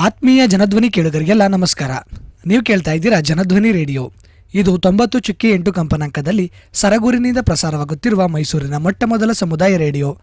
ಆತ್ಮೀಯ ಜನಧ್ವನಿ ಕೇಳುಗರಿಗೆಲ್ಲ ನಮಸ್ಕಾರ. ನೀವು ಕೇಳ್ತಾ ಇದ್ದೀರಾ ಜನಧ್ವನಿ ರೇಡಿಯೋ. ಇದು ತೊಂಬತ್ತು ಚುಕ್ಕಿ ಎಂಟು ಕಂಪನಾಂಕದಲ್ಲಿ ಸರಗೂರಿನಿಂದ ಪ್ರಸಾರವಾಗುತ್ತಿರುವ ಮೈಸೂರಿನ ಮೊಟ್ಟ ಮೊದಲ ಸಮುದಾಯ ರೇಡಿಯೋ.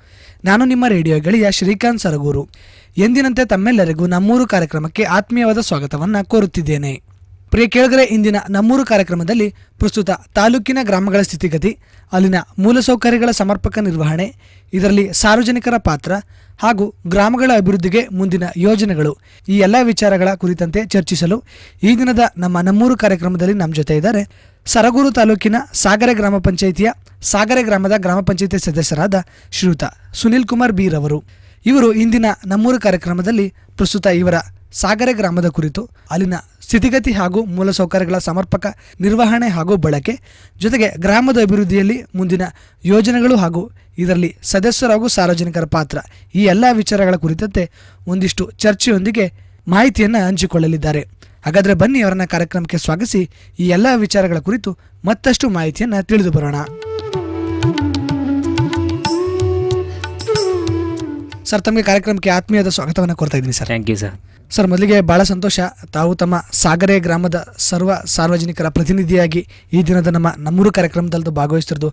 ನಾನು ನಿಮ್ಮ ರೇಡಿಯೋ ಗೆಳೆಯ ಶ್ರೀಕಾಂತ್ ಸರಗೂರು. ಎಂದಿನಂತೆ ತಮ್ಮೆಲ್ಲರಿಗೂ ನಮ್ಮೂರು ಕಾರ್ಯಕ್ರಮಕ್ಕೆ ಆತ್ಮೀಯವಾದ ಸ್ವಾಗತವನ್ನು ಕೋರುತ್ತಿದ್ದೇನೆ. ಪ್ರಿಯ ಕೇಳುಗರೆ, ಇಂದಿನ ನಮ್ಮೂರು ಕಾರ್ಯಕ್ರಮದಲ್ಲಿ ಪ್ರಸ್ತುತ ತಾಲೂಕಿನ ಗ್ರಾಮಗಳ ಸ್ಥಿತಿಗತಿ, ಅಲ್ಲಿನ ಮೂಲಸೌಕರ್ಯಗಳ ಸಮರ್ಪಕ ನಿರ್ವಹಣೆ, ಇದರಲ್ಲಿ ಸಾರ್ವಜನಿಕರ ಪಾತ್ರ ಹಾಗೂ ಗ್ರಾಮಗಳ ಅಭಿವೃದ್ಧಿಗೆ ಮುಂದಿನ ಯೋಜನೆಗಳು. ಈ ಎಲ್ಲ ವಿಚಾರಗಳ ಕುರಿತಂತೆ ಚರ್ಚಿಸಲು ಈ ದಿನದ ನಮ್ಮ ನಮ್ಮೂರು ಕಾರ್ಯಕ್ರಮದಲ್ಲಿ ನಮ್ಮ ಜೊತೆ ಇದ್ದಾರೆ ಸರಗೂರು ತಾಲೂಕಿನ ಸಾಗರ ಗ್ರಾಮ ಪಂಚಾಯಿತಿಯ ಸಾಗರೆ ಗ್ರಾಮದ ಗ್ರಾಮ ಪಂಚಾಯಿತಿ ಸದಸ್ಯರಾದ ಶ್ರೀಯುತ ಸುನಿಲ್ ಕುಮಾರ್ ಬೀರ್ ಅವರು. ಇವರು ಇಂದಿನ ನಮ್ಮೂರು ಕಾರ್ಯಕ್ರಮದಲ್ಲಿ ಪ್ರಸ್ತುತ ಇವರ ಸಾಗರೆ ಗ್ರಾಮದ ಕುರಿತು ಅಲ್ಲಿನ ಸ್ಥಿತಿಗತಿ ಹಾಗೂ ಮೂಲಸೌಕರ್ಯಗಳ ಸಮರ್ಪಕ ನಿರ್ವಹಣೆ ಹಾಗೂ ಬಳಕೆ, ಜೊತೆಗೆ ಗ್ರಾಮದ ಅಭಿವೃದ್ಧಿಯಲ್ಲಿ ಮುಂದಿನ ಯೋಜನೆಗಳು ಹಾಗೂ ಇದರಲ್ಲಿ ಸದಸ್ಯರು ಹಾಗೂ ಸಾರ್ವಜನಿಕರ ಪಾತ್ರ ಈ ಎಲ್ಲ ವಿಚಾರಗಳ ಕುರಿತಂತೆ ಒಂದಿಷ್ಟು ಚರ್ಚೆಯೊಂದಿಗೆ ಮಾಹಿತಿಯನ್ನು ಹಂಚಿಕೊಳ್ಳಲಿದ್ದಾರೆ. ಹಾಗಾದರೆ ಬನ್ನಿ ಅವರನ್ನ ಕಾರ್ಯಕ್ರಮಕ್ಕೆ ಸ್ವಾಗತಿಸಿ ಈ ಎಲ್ಲ ವಿಚಾರಗಳ ಕುರಿತು ಮತ್ತಷ್ಟು ಮಾಹಿತಿಯನ್ನು ತಿಳಿದು ಬರೋಣ. ಸರ್, ತಮಗೆ ಕಾರ್ಯಕ್ರಮಕ್ಕೆ ಆತ್ಮೀಯದ ಸ್ವಾಗತವನ್ನು ಕೊಡ್ತಾ ಇದ್ದೀನಿ sir. Thank you sir sir ಮೊದಲಿಗೆ ಬಹಳ ಸಂತೋಷ. ತಾವು ತಮ್ಮ ಸಾಗರೆ ಗ್ರಾಮದ ಸರ್ವ ಸಾರ್ವಜನಿಕರ ಪ್ರತಿನಿಧಿಯಾಗಿ ಈ ದಿನದ ನಮ್ಮ ನಮ್ಮೂರು ಕಾರ್ಯಕ್ರಮದಲ್ಲಿ ಭಾಗವಹಿಸ್ತಿರೋದು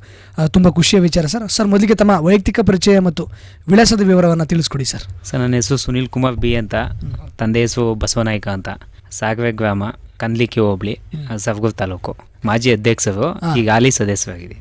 ತುಂಬ ಖುಷಿಯ ವಿಚಾರ ಸರ್. ಸರ್ ಮೊದಲಿಗೆ ತಮ್ಮ ವೈಯಕ್ತಿಕ ಪರಿಚಯ ಮತ್ತು ವಿಳಾಸದ ವಿವರವನ್ನು ತಿಳಿಸ್ಕೊಡಿ ಸರ್. ಸರ್ ನನ್ನ ಹೆಸರು ಸುನಿಲ್ ಕುಮಾರ್ ಬಿ ಅಂತ. ತಂದೆ ಹೆಸರು ಬಸವನಾಯ್ಕ ಅಂತ. ಸಾಗರೆ ಗ್ರಾಮ ಕಂದ್ಲಿಕ್ಕೆ ಹೋಬಳಿ ಸಫಗೂರ್ ತಾಲೂಕು. ಮಾಜಿ ಅಧ್ಯಕ್ಷರು ಈಗ ಹಾಲಿ ಸದಸ್ಯರಾಗಿದೆ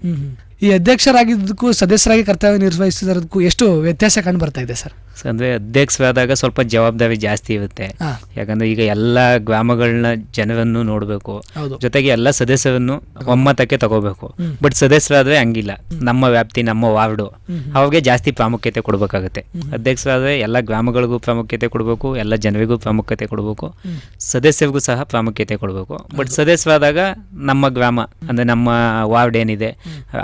ಈ ಅಧ್ಯಕ್ಷರಾಗಿದ್ದಕ್ಕೂ ಸದಸ್ಯರಾಗಿ ಕರ್ತವ್ಯ ನಿರ್ವಹಿಸಿದಕ್ಕೂ ಎಷ್ಟು ವ್ಯತ್ಯಾಸ ಕಂಡು ಬರ್ತಾ ಇದೆ ಸರ್? ಅಂದ್ರೆ ಅಧ್ಯಕ್ಷರಾದಾಗ ಸ್ವಲ್ಪ ಜವಾಬ್ದಾರಿ ಜಾಸ್ತಿ ಇರುತ್ತೆ. ಯಾಕಂದ್ರೆ ಈಗ ಎಲ್ಲ ಗ್ರಾಮಗಳನ್ನ ಜನರನ್ನು ನೋಡಬೇಕು. ಜೊತೆಗೆ ಎಲ್ಲ ಸದಸ್ಯರನ್ನು ಒಮ್ಮತಕ್ಕೆ ತಗೋಬೇಕು. ಬಟ್ ಸದಸ್ಯರಾದ್ರೆ ಹಂಗಿಲ್ಲ. ನಮ್ಮ ವ್ಯಾಪ್ತಿ ನಮ್ಮ ವಾರ್ಡು. ಅವಾಗೆ ಜಾಸ್ತಿ ಪ್ರಾಮುಖ್ಯತೆ ಕೊಡಬೇಕಾಗುತ್ತೆ. ಅಧ್ಯಕ್ಷರಾದ್ರೆ ಎಲ್ಲ ಗ್ರಾಮಗಳಿಗೂ ಪ್ರಾಮುಖ್ಯತೆ ಕೊಡಬೇಕು ಎಲ್ಲ ಜನರಿಗೂ ಪ್ರಾಮುಖ್ಯತೆ ಕೊಡಬೇಕು. ಸದಸ್ಯರಿಗೂ ಸಹ ಪ್ರಾಮುಖ್ಯತೆ ಕೊಡಬೇಕು. ಬಟ್ ಸದಸ್ಯರಾದಾಗ ನಮ್ಮ ಗ್ರಾಮ ಅಂದ್ರೆ ನಮ್ಮ ವಾರ್ಡ್ ಏನಿದೆ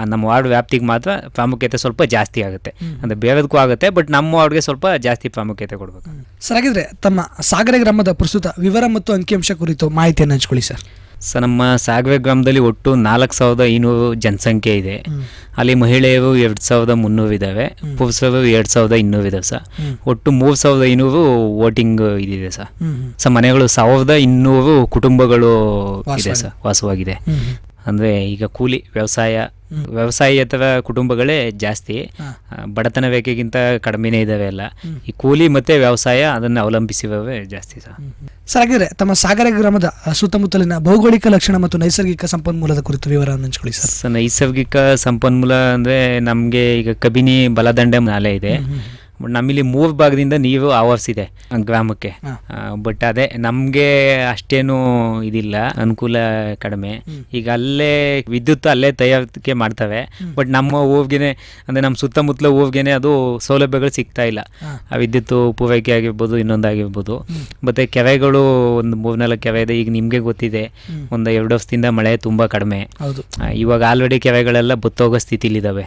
ನಮ್ಮ ವಾರ್ಡ್ ವ್ಯಾಪ್ತಿಗೆ ಮಾತ್ರ ಪ್ರಾಮುಖ್ಯತೆ ಸ್ವಲ್ಪ ಜಾಸ್ತಿ ಆಗುತ್ತೆ. ಅಂದ್ರೆ ಬೇರೆದಕ್ಕೂ ಆಗುತ್ತೆ ಬಟ್ ನಮ್ಮ ವಾರ್ಡ್ಗೆ ಸ್ವಲ್ಪ ಜಾಸ್ತಿ ಪ್ರಾಮುಖ್ಯತೆ ಕೊಡಬೇಕು. ಸರ್ ಹಾಗಿದ್ರೆ ತಮ್ಮ ಸಾಗರ ಗ್ರಾಮದ ಪ್ರಸ್ತುತ ವಿವರ ಮತ್ತು ಅಂಕಿಅಂಶ ಕುರಿತು ಮಾಹಿತಿಯನ್ನು ಹಂಚ್ಕೊಳ್ಳಿ ಸರ್. ಸರ್ ನಮ್ಮ ಸಾಗರ ಗ್ರಾಮದಲ್ಲಿ ಒಟ್ಟು ನಾಲ್ಕು ಸಾವಿರದ ಐನೂರು ಜನಸಂಖ್ಯೆ ಇದೆ. ಅಲ್ಲಿ ಮಹಿಳೆಯರು ಎರಡು ಸಾವಿರದ ಮುನ್ನೂರು ಇದ್ದಾವೆ ಪುರುಷರು ಎರಡು ಸಾವಿರದ ಇನ್ನೂರು ಇದಾವೆ ಸರ್. ಒಟ್ಟು ಮೂರು ಸಾವಿರದ ಐನೂರು ವೋಟಿಂಗ್ ಇದಿದೆ ಸರ್. ಸರ್ ಮನೆಗಳು ಸಾವಿರದ ಇನ್ನೂರು ಕುಟುಂಬಗಳು ಇದೆ ಸರ್ ವಾಸವಾಗಿದೆ. ಅಂದ್ರೆ ಈಗ ಕೂಲಿ ವ್ಯವಸಾಯ ವ್ಯವಸಾಯೇತರ ಕುಟುಂಬಗಳೇ ಜಾಸ್ತಿ. ಬಡತನ ರೇಖೆಗಿಂತ ಕಡಿಮೆನೇ ಇದಾವೆ ಎಲ್ಲ. ಈ ಕೂಲಿ ಮತ್ತೆ ವ್ಯವಸಾಯ ಅದನ್ನ ಅವಲಂಬಿಸಿರುವವೇ ಜಾಸ್ತಿ ಸರ್ ಸರ್ ಹಾಗಿದ್ರೆ ತಮ್ಮ ಸಾಗರ ಗ್ರಾಮದ ಸುತ್ತಮುತ್ತಲಿನ ಭೌಗೋಳಿಕ ಲಕ್ಷಣ ಮತ್ತು ನೈಸರ್ಗಿಕ ಸಂಪನ್ಮೂಲದ ಕುರಿತು ವಿವರವನ್ನು ಹಂಚ್ಕೊಳ್ಳಿ ಸರ್. ನೈಸರ್ಗಿಕ ಸಂಪನ್ಮೂಲ ಅಂದ್ರೆ ನಮ್ಗೆ ಈಗ ಕಬಿನಿ ಬಲದಂಡೆ ನಾಲೆ ಇದೆ. ನಮ್ಮಲ್ಲಿ ಮೂರು ಭಾಗದಿಂದ ನೀರು ಆವರಿಸಿದೆ ಇದೆ ಗ್ರಾಮಕ್ಕೆ ಬಟ್ ಅದೇ ನಮಗೆ ಅಷ್ಟೇನು ಇದಿಲ್ಲ ಅನುಕೂಲ ಕಡಿಮೆ. ಈಗ ಅಲ್ಲೇ ವಿದ್ಯುತ್ ಅಲ್ಲೇ ತಯಾರಿಕೆ ಮಾಡ್ತವೆ ಬಟ್ ನಮ್ಮ ಊರ್ಗೆನೆ ಅಂದರೆ ನಮ್ಮ ಸುತ್ತಮುತ್ತಲ ಊರ್ಗೆನೆ ಅದು ಸೌಲಭ್ಯಗಳು ಸಿಗ್ತಾ ಇಲ್ಲ. ಆ ವಿದ್ಯುತ್ ಪೂರೈಕೆ ಆಗಿರ್ಬೋದು ಇನ್ನೊಂದಾಗಿರ್ಬೋದು. ಮತ್ತು ಕೆರೆಗಳು ಒಂದು ಮೂರ್ನಾಲ್ಕು ಕೆರೆ ಇದೆ ಈಗ ನಿಮಗೆ ಗೊತ್ತಿದೆ. ಒಂದು ಎರಡು ವರ್ಷದಿಂದ ಮಳೆ ತುಂಬ ಕಡಿಮೆ. ಇವಾಗ ಆಲ್ರೆಡಿ ಕೆರೆಗಳೆಲ್ಲ ಬತ್ತೋಗೋ ಸ್ಥಿತಿಲಿದ್ದಾವೆ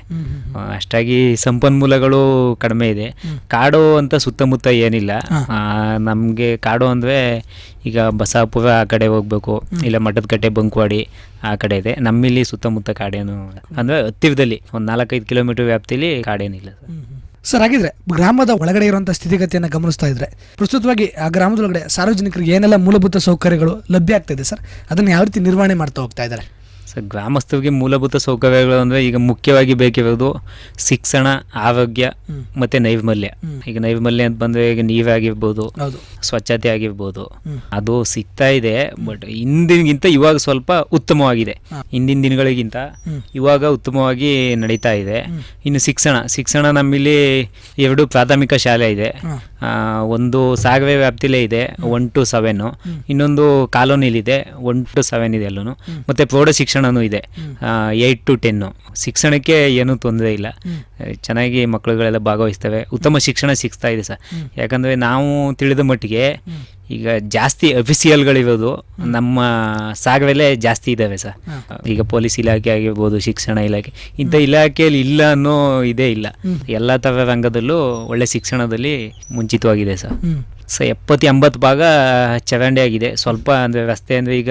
ಅಷ್ಟಾಗಿ ಸಂಪನ್ಮೂಲಗಳು ಕಡಿಮೆ ಇದೆ. ಕಾಡು ಅಂತ ಸುತ್ತಮುತ್ತ ಏನಿಲ್ಲ. ನಮಗೆ ಕಾಡು ಅಂದ್ರೆ ಈಗ ಬಸಾಪುರ ಆ ಕಡೆ ಹೋಗ್ಬೇಕು ಇಲ್ಲ ಮಠದಕಟ್ಟೆ ಬಂಕ್ವಾಡಿ ಆ ಕಡೆ ಇದೆ. ನಮ್ಮಿಲ್ಲಿ ಸುತ್ತಮುತ್ತ ಕಾಡೇನು ಅಂದ್ರೆ ಹತ್ತಿರದಲ್ಲಿ ಒಂದು ನಾಲ್ಕೈದು ಕಿಲೋಮೀಟರ್ ವ್ಯಾಪ್ತಿಲಿ ಕಾಡೇನಿಲ್ಲ ಸರ್. ಸರ್ ಹಾಗಿದ್ರೆ ಗ್ರಾಮದ ಒಳಗಡೆ ಇರುವಂತಹ ಸ್ಥಿತಿಗತಿಯನ್ನು ಗಮನಿಸ್ತಾ ಇದ್ರೆ ಪ್ರಸ್ತುತವಾಗಿ ಆ ಗ್ರಾಮದೊಳಗಡೆ ಸಾರ್ವಜನಿಕರಿಗೆ ಏನೆಲ್ಲ ಮೂಲಭೂತ ಸೌಕರ್ಯಗಳು ಲಭ್ಯ ಆಗ್ತಾ ಇದೆ ಸರ್? ಅದನ್ನು ಯಾವ ರೀತಿ ನಿರ್ವಹಣೆ ಮಾಡ್ತಾ ಹೋಗ್ತಾ ಇದ್ದಾರೆ? ಸೊ ಗ್ರಾಮಸ್ಥರಿಗೆ ಮೂಲಭೂತ ಸೌಕರ್ಯಗಳು ಅಂದರೆ ಈಗ ಮುಖ್ಯವಾಗಿ ಬೇಕಿರೋದು ಶಿಕ್ಷಣ ಆರೋಗ್ಯ ಮತ್ತು ನೈರ್ಮಲ್ಯ. ಈಗ ನೈರ್ಮಲ್ಯ ಅಂತ ಬಂದರೆ ಈಗ ನೀರಾಗಿರ್ಬೋದು ಸ್ವಚ್ಛತೆ ಆಗಿರ್ಬೋದು. ಅದು ಸಿಗ್ತಾ ಇದೆ ಬಟ್ ಹಿಂದಿನಗಿಂತ ಇವಾಗ ಸ್ವಲ್ಪ ಉತ್ತಮವಾಗಿದೆ. ಹಿಂದಿನ ದಿನಗಳಿಗಿಂತ ಇವಾಗ ಉತ್ತಮವಾಗಿ ನಡೀತಾ ಇದೆ. ಇನ್ನು ಶಿಕ್ಷಣ ಶಿಕ್ಷಣ ನಮ್ಮಲ್ಲಿ ಎರಡು ಪ್ರಾಥಮಿಕ ಶಾಲೆ ಇದೆ. ಒಂದು ಸಾಗವೆ ವ್ಯಾಪ್ತಿಲೇ ಇದೆ ಒನ್ ಟು ಸೆವೆನ್. ಇನ್ನೊಂದು ಕಾಲೋನಿಲಿದೆ ಒನ್ ಟು ಸೆವೆನ್ ಇದೆ ಅಲ್ಲೂ ಮತ್ತೆ ಪ್ರೌಢ ಶಿಕ್ಷಣನೂ ಇದೆ. ಏಯ್ಟ್ ಟು ಟೆನ್ನು ಶಿಕ್ಷಣಕ್ಕೆ ಏನೂ ತೊಂದರೆ ಇಲ್ಲ. ಚೆನ್ನಾಗಿ ಮಕ್ಕಳುಗಳೆಲ್ಲ ಭಾಗವಹಿಸ್ತವೆ. ಉತ್ತಮ ಶಿಕ್ಷಣ ಸಿಗ್ತಾ ಇದೆ ಸರ್. ಯಾಕಂದರೆ ನಾವು ತಿಳಿದ ಮಟ್ಟಿಗೆ ಈಗ ಜಾಸ್ತಿ ಅಫಿಸಿಯಲ್ಗಳಿರೋದು ನಮ್ಮ ಸಾಗರಲ್ಲೇ ಜಾಸ್ತಿ ಇದ್ದಾವೆ ಸರ್. ಈಗ ಪೊಲೀಸ್ ಇಲಾಖೆ ಆಗಿರ್ಬೋದು ಶಿಕ್ಷಣ ಇಲಾಖೆ. ಇಂಥ ಇಲಾಖೆಯಲ್ಲಿ ಇಲ್ಲ ಅನ್ನೋ ಇದೇ ಇಲ್ಲ. ಎಲ್ಲ ಥರ ರಂಗದಲ್ಲೂ ಒಳ್ಳೆ ಶಿಕ್ಷಣದಲ್ಲಿ ಮುಂಚಿತವಾಗಿದೆ ಸರ್. ಸೊ ಎಪ್ಪತ್ತು ಎಂಬತ್ತು ಭಾಗ ಚರಂಡಿ ಆಗಿದೆ. ಸ್ವಲ್ಪ ಅಂದರೆ ರಸ್ತೆ ಅಂದರೆ ಈಗ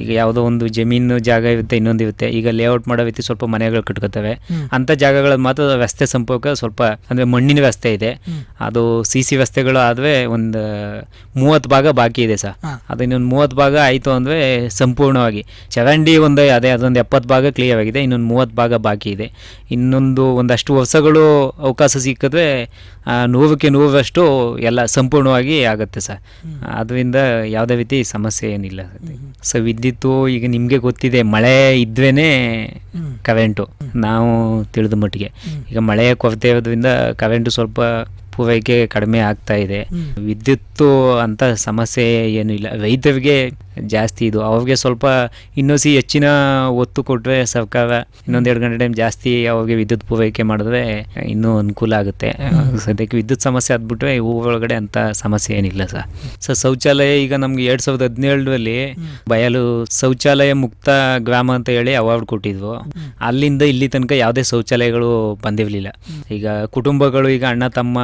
ಈಗ ಯಾವುದೋ ಒಂದು ಜಮೀನು ಜಾಗ ಇರುತ್ತೆ ಇನ್ನೊಂದು ಇರುತ್ತೆ. ಈಗ ಲೇಔಟ್ ಮಾಡೋ ರೀತಿ ಸ್ವಲ್ಪ ಮನೆಗಳು ಕಟ್ಕೋತವೆ. ಅಂಥ ಜಾಗಗಳಲ್ಲಿ ಮಾತ್ರ ರಸ್ತೆ ಸಂಪರ್ಕ ಸ್ವಲ್ಪ ಅಂದರೆ ಮಣ್ಣಿನ ರಸ್ತೆ ಇದೆ. ಅದು ಸಿ ಸಿ ರಸ್ತೆಗಳು ಆದರೆ ಒಂದು ಮೂವತ್ತು ಭಾಗ ಬಾಕಿ ಇದೆ ಸರ್. ಅದು ಇನ್ನೊಂದು ಮೂವತ್ತು ಭಾಗ ಆಯಿತು ಅಂದರೆ ಸಂಪೂರ್ಣವಾಗಿ. ಚರಂಡಿ ಒಂದು ಅದೇ ಅದೊಂದು ಎಪ್ಪತ್ತು ಭಾಗ ಕ್ಲಿಯರ್ ಆಗಿದೆ. ಇನ್ನೊಂದು ಮೂವತ್ತು ಭಾಗ ಬಾಕಿ ಇದೆ. ಇನ್ನೊಂದು ಒಂದಷ್ಟು ವರ್ಷಗಳು ಅವಕಾಶ ಸಿಕ್ಕಿದ್ರೆ ಆ, ನೂರಕ್ಕೆ ನೂರಷ್ಟು ಎಲ್ಲ ಸಂಪೂರ್ಣವಾಗಿ ಆಗುತ್ತೆ ಸರ್. ಅದರಿಂದ ಯಾವುದೇ ರೀತಿ ಸಮಸ್ಯೆ ಏನಿಲ್ಲ ಸೊ ವಿದ್ಯುತ್ತು ಈಗ ನಿಮಗೆ ಗೊತ್ತಿದೆ ಮಳೆ ಇದ್ವೇ ಕರೆಂಟು ನಾವು ತಿಳಿದ ಮಟ್ಟಿಗೆ. ಈಗ ಮಳೆಯ ಕೊರತೆ ಇರೋದ್ರಿಂದ ಕರೆಂಟು ಸ್ವಲ್ಪ ಪೂರೈಕೆ ಕಡಿಮೆ ಆಗ್ತಾ ಇದೆ. ವಿದ್ಯುತ್ತು ಅಂತ ಸಮಸ್ಯೆ ಏನು ಇಲ್ಲ. ರೈತರಿಗೆ ಜಾಸ್ತಿ ಇದು. ಅವ್ರಿಗೆ ಸ್ವಲ್ಪ ಇನ್ನೂ ಸಿ ಹೆಚ್ಚಿನ ಒತ್ತು ಕೊಟ್ಟರೆ ಸರ್ಕಾರ ಇನ್ನೊಂದೆರಡು ಗಂಟೆ ಟೈಮ್ ಜಾಸ್ತಿ ಅವ್ರಿಗೆ ವಿದ್ಯುತ್ ಪೂರೈಕೆ ಮಾಡಿದ್ರೆ ಇನ್ನೂ ಅನುಕೂಲ ಆಗುತ್ತೆ. ಸದ್ಯಕ್ಕೆ ವಿದ್ಯುತ್ ಸಮಸ್ಯೆ ಆದ್ಬಿಟ್ರೆ ಊರೊಳಗಡೆ ಅಂತ ಸಮಸ್ಯೆ ಏನಿಲ್ಲ ಸರ್. ಸರ್ ಶೌಚಾಲಯ ಈಗ ನಮ್ಗೆ ಎರಡು ಸಾವಿರದ ಹದಿನೇಳರಲ್ಲಿ ಬಯಲು ಶೌಚಾಲಯ ಮುಕ್ತ ಗ್ರಾಮ ಅಂತ ಹೇಳಿ ಅವಾರ್ಡ್ ಕೊಟ್ಟಿದ್ವು. ಅಲ್ಲಿಂದ ಇಲ್ಲಿ ತನಕ ಯಾವುದೇ ಶೌಚಾಲಯಗಳು ಬಂದಿರಲಿಲ್ಲ. ಈಗ ಕುಟುಂಬಗಳು ಈಗ ಅಣ್ಣ ತಮ್ಮ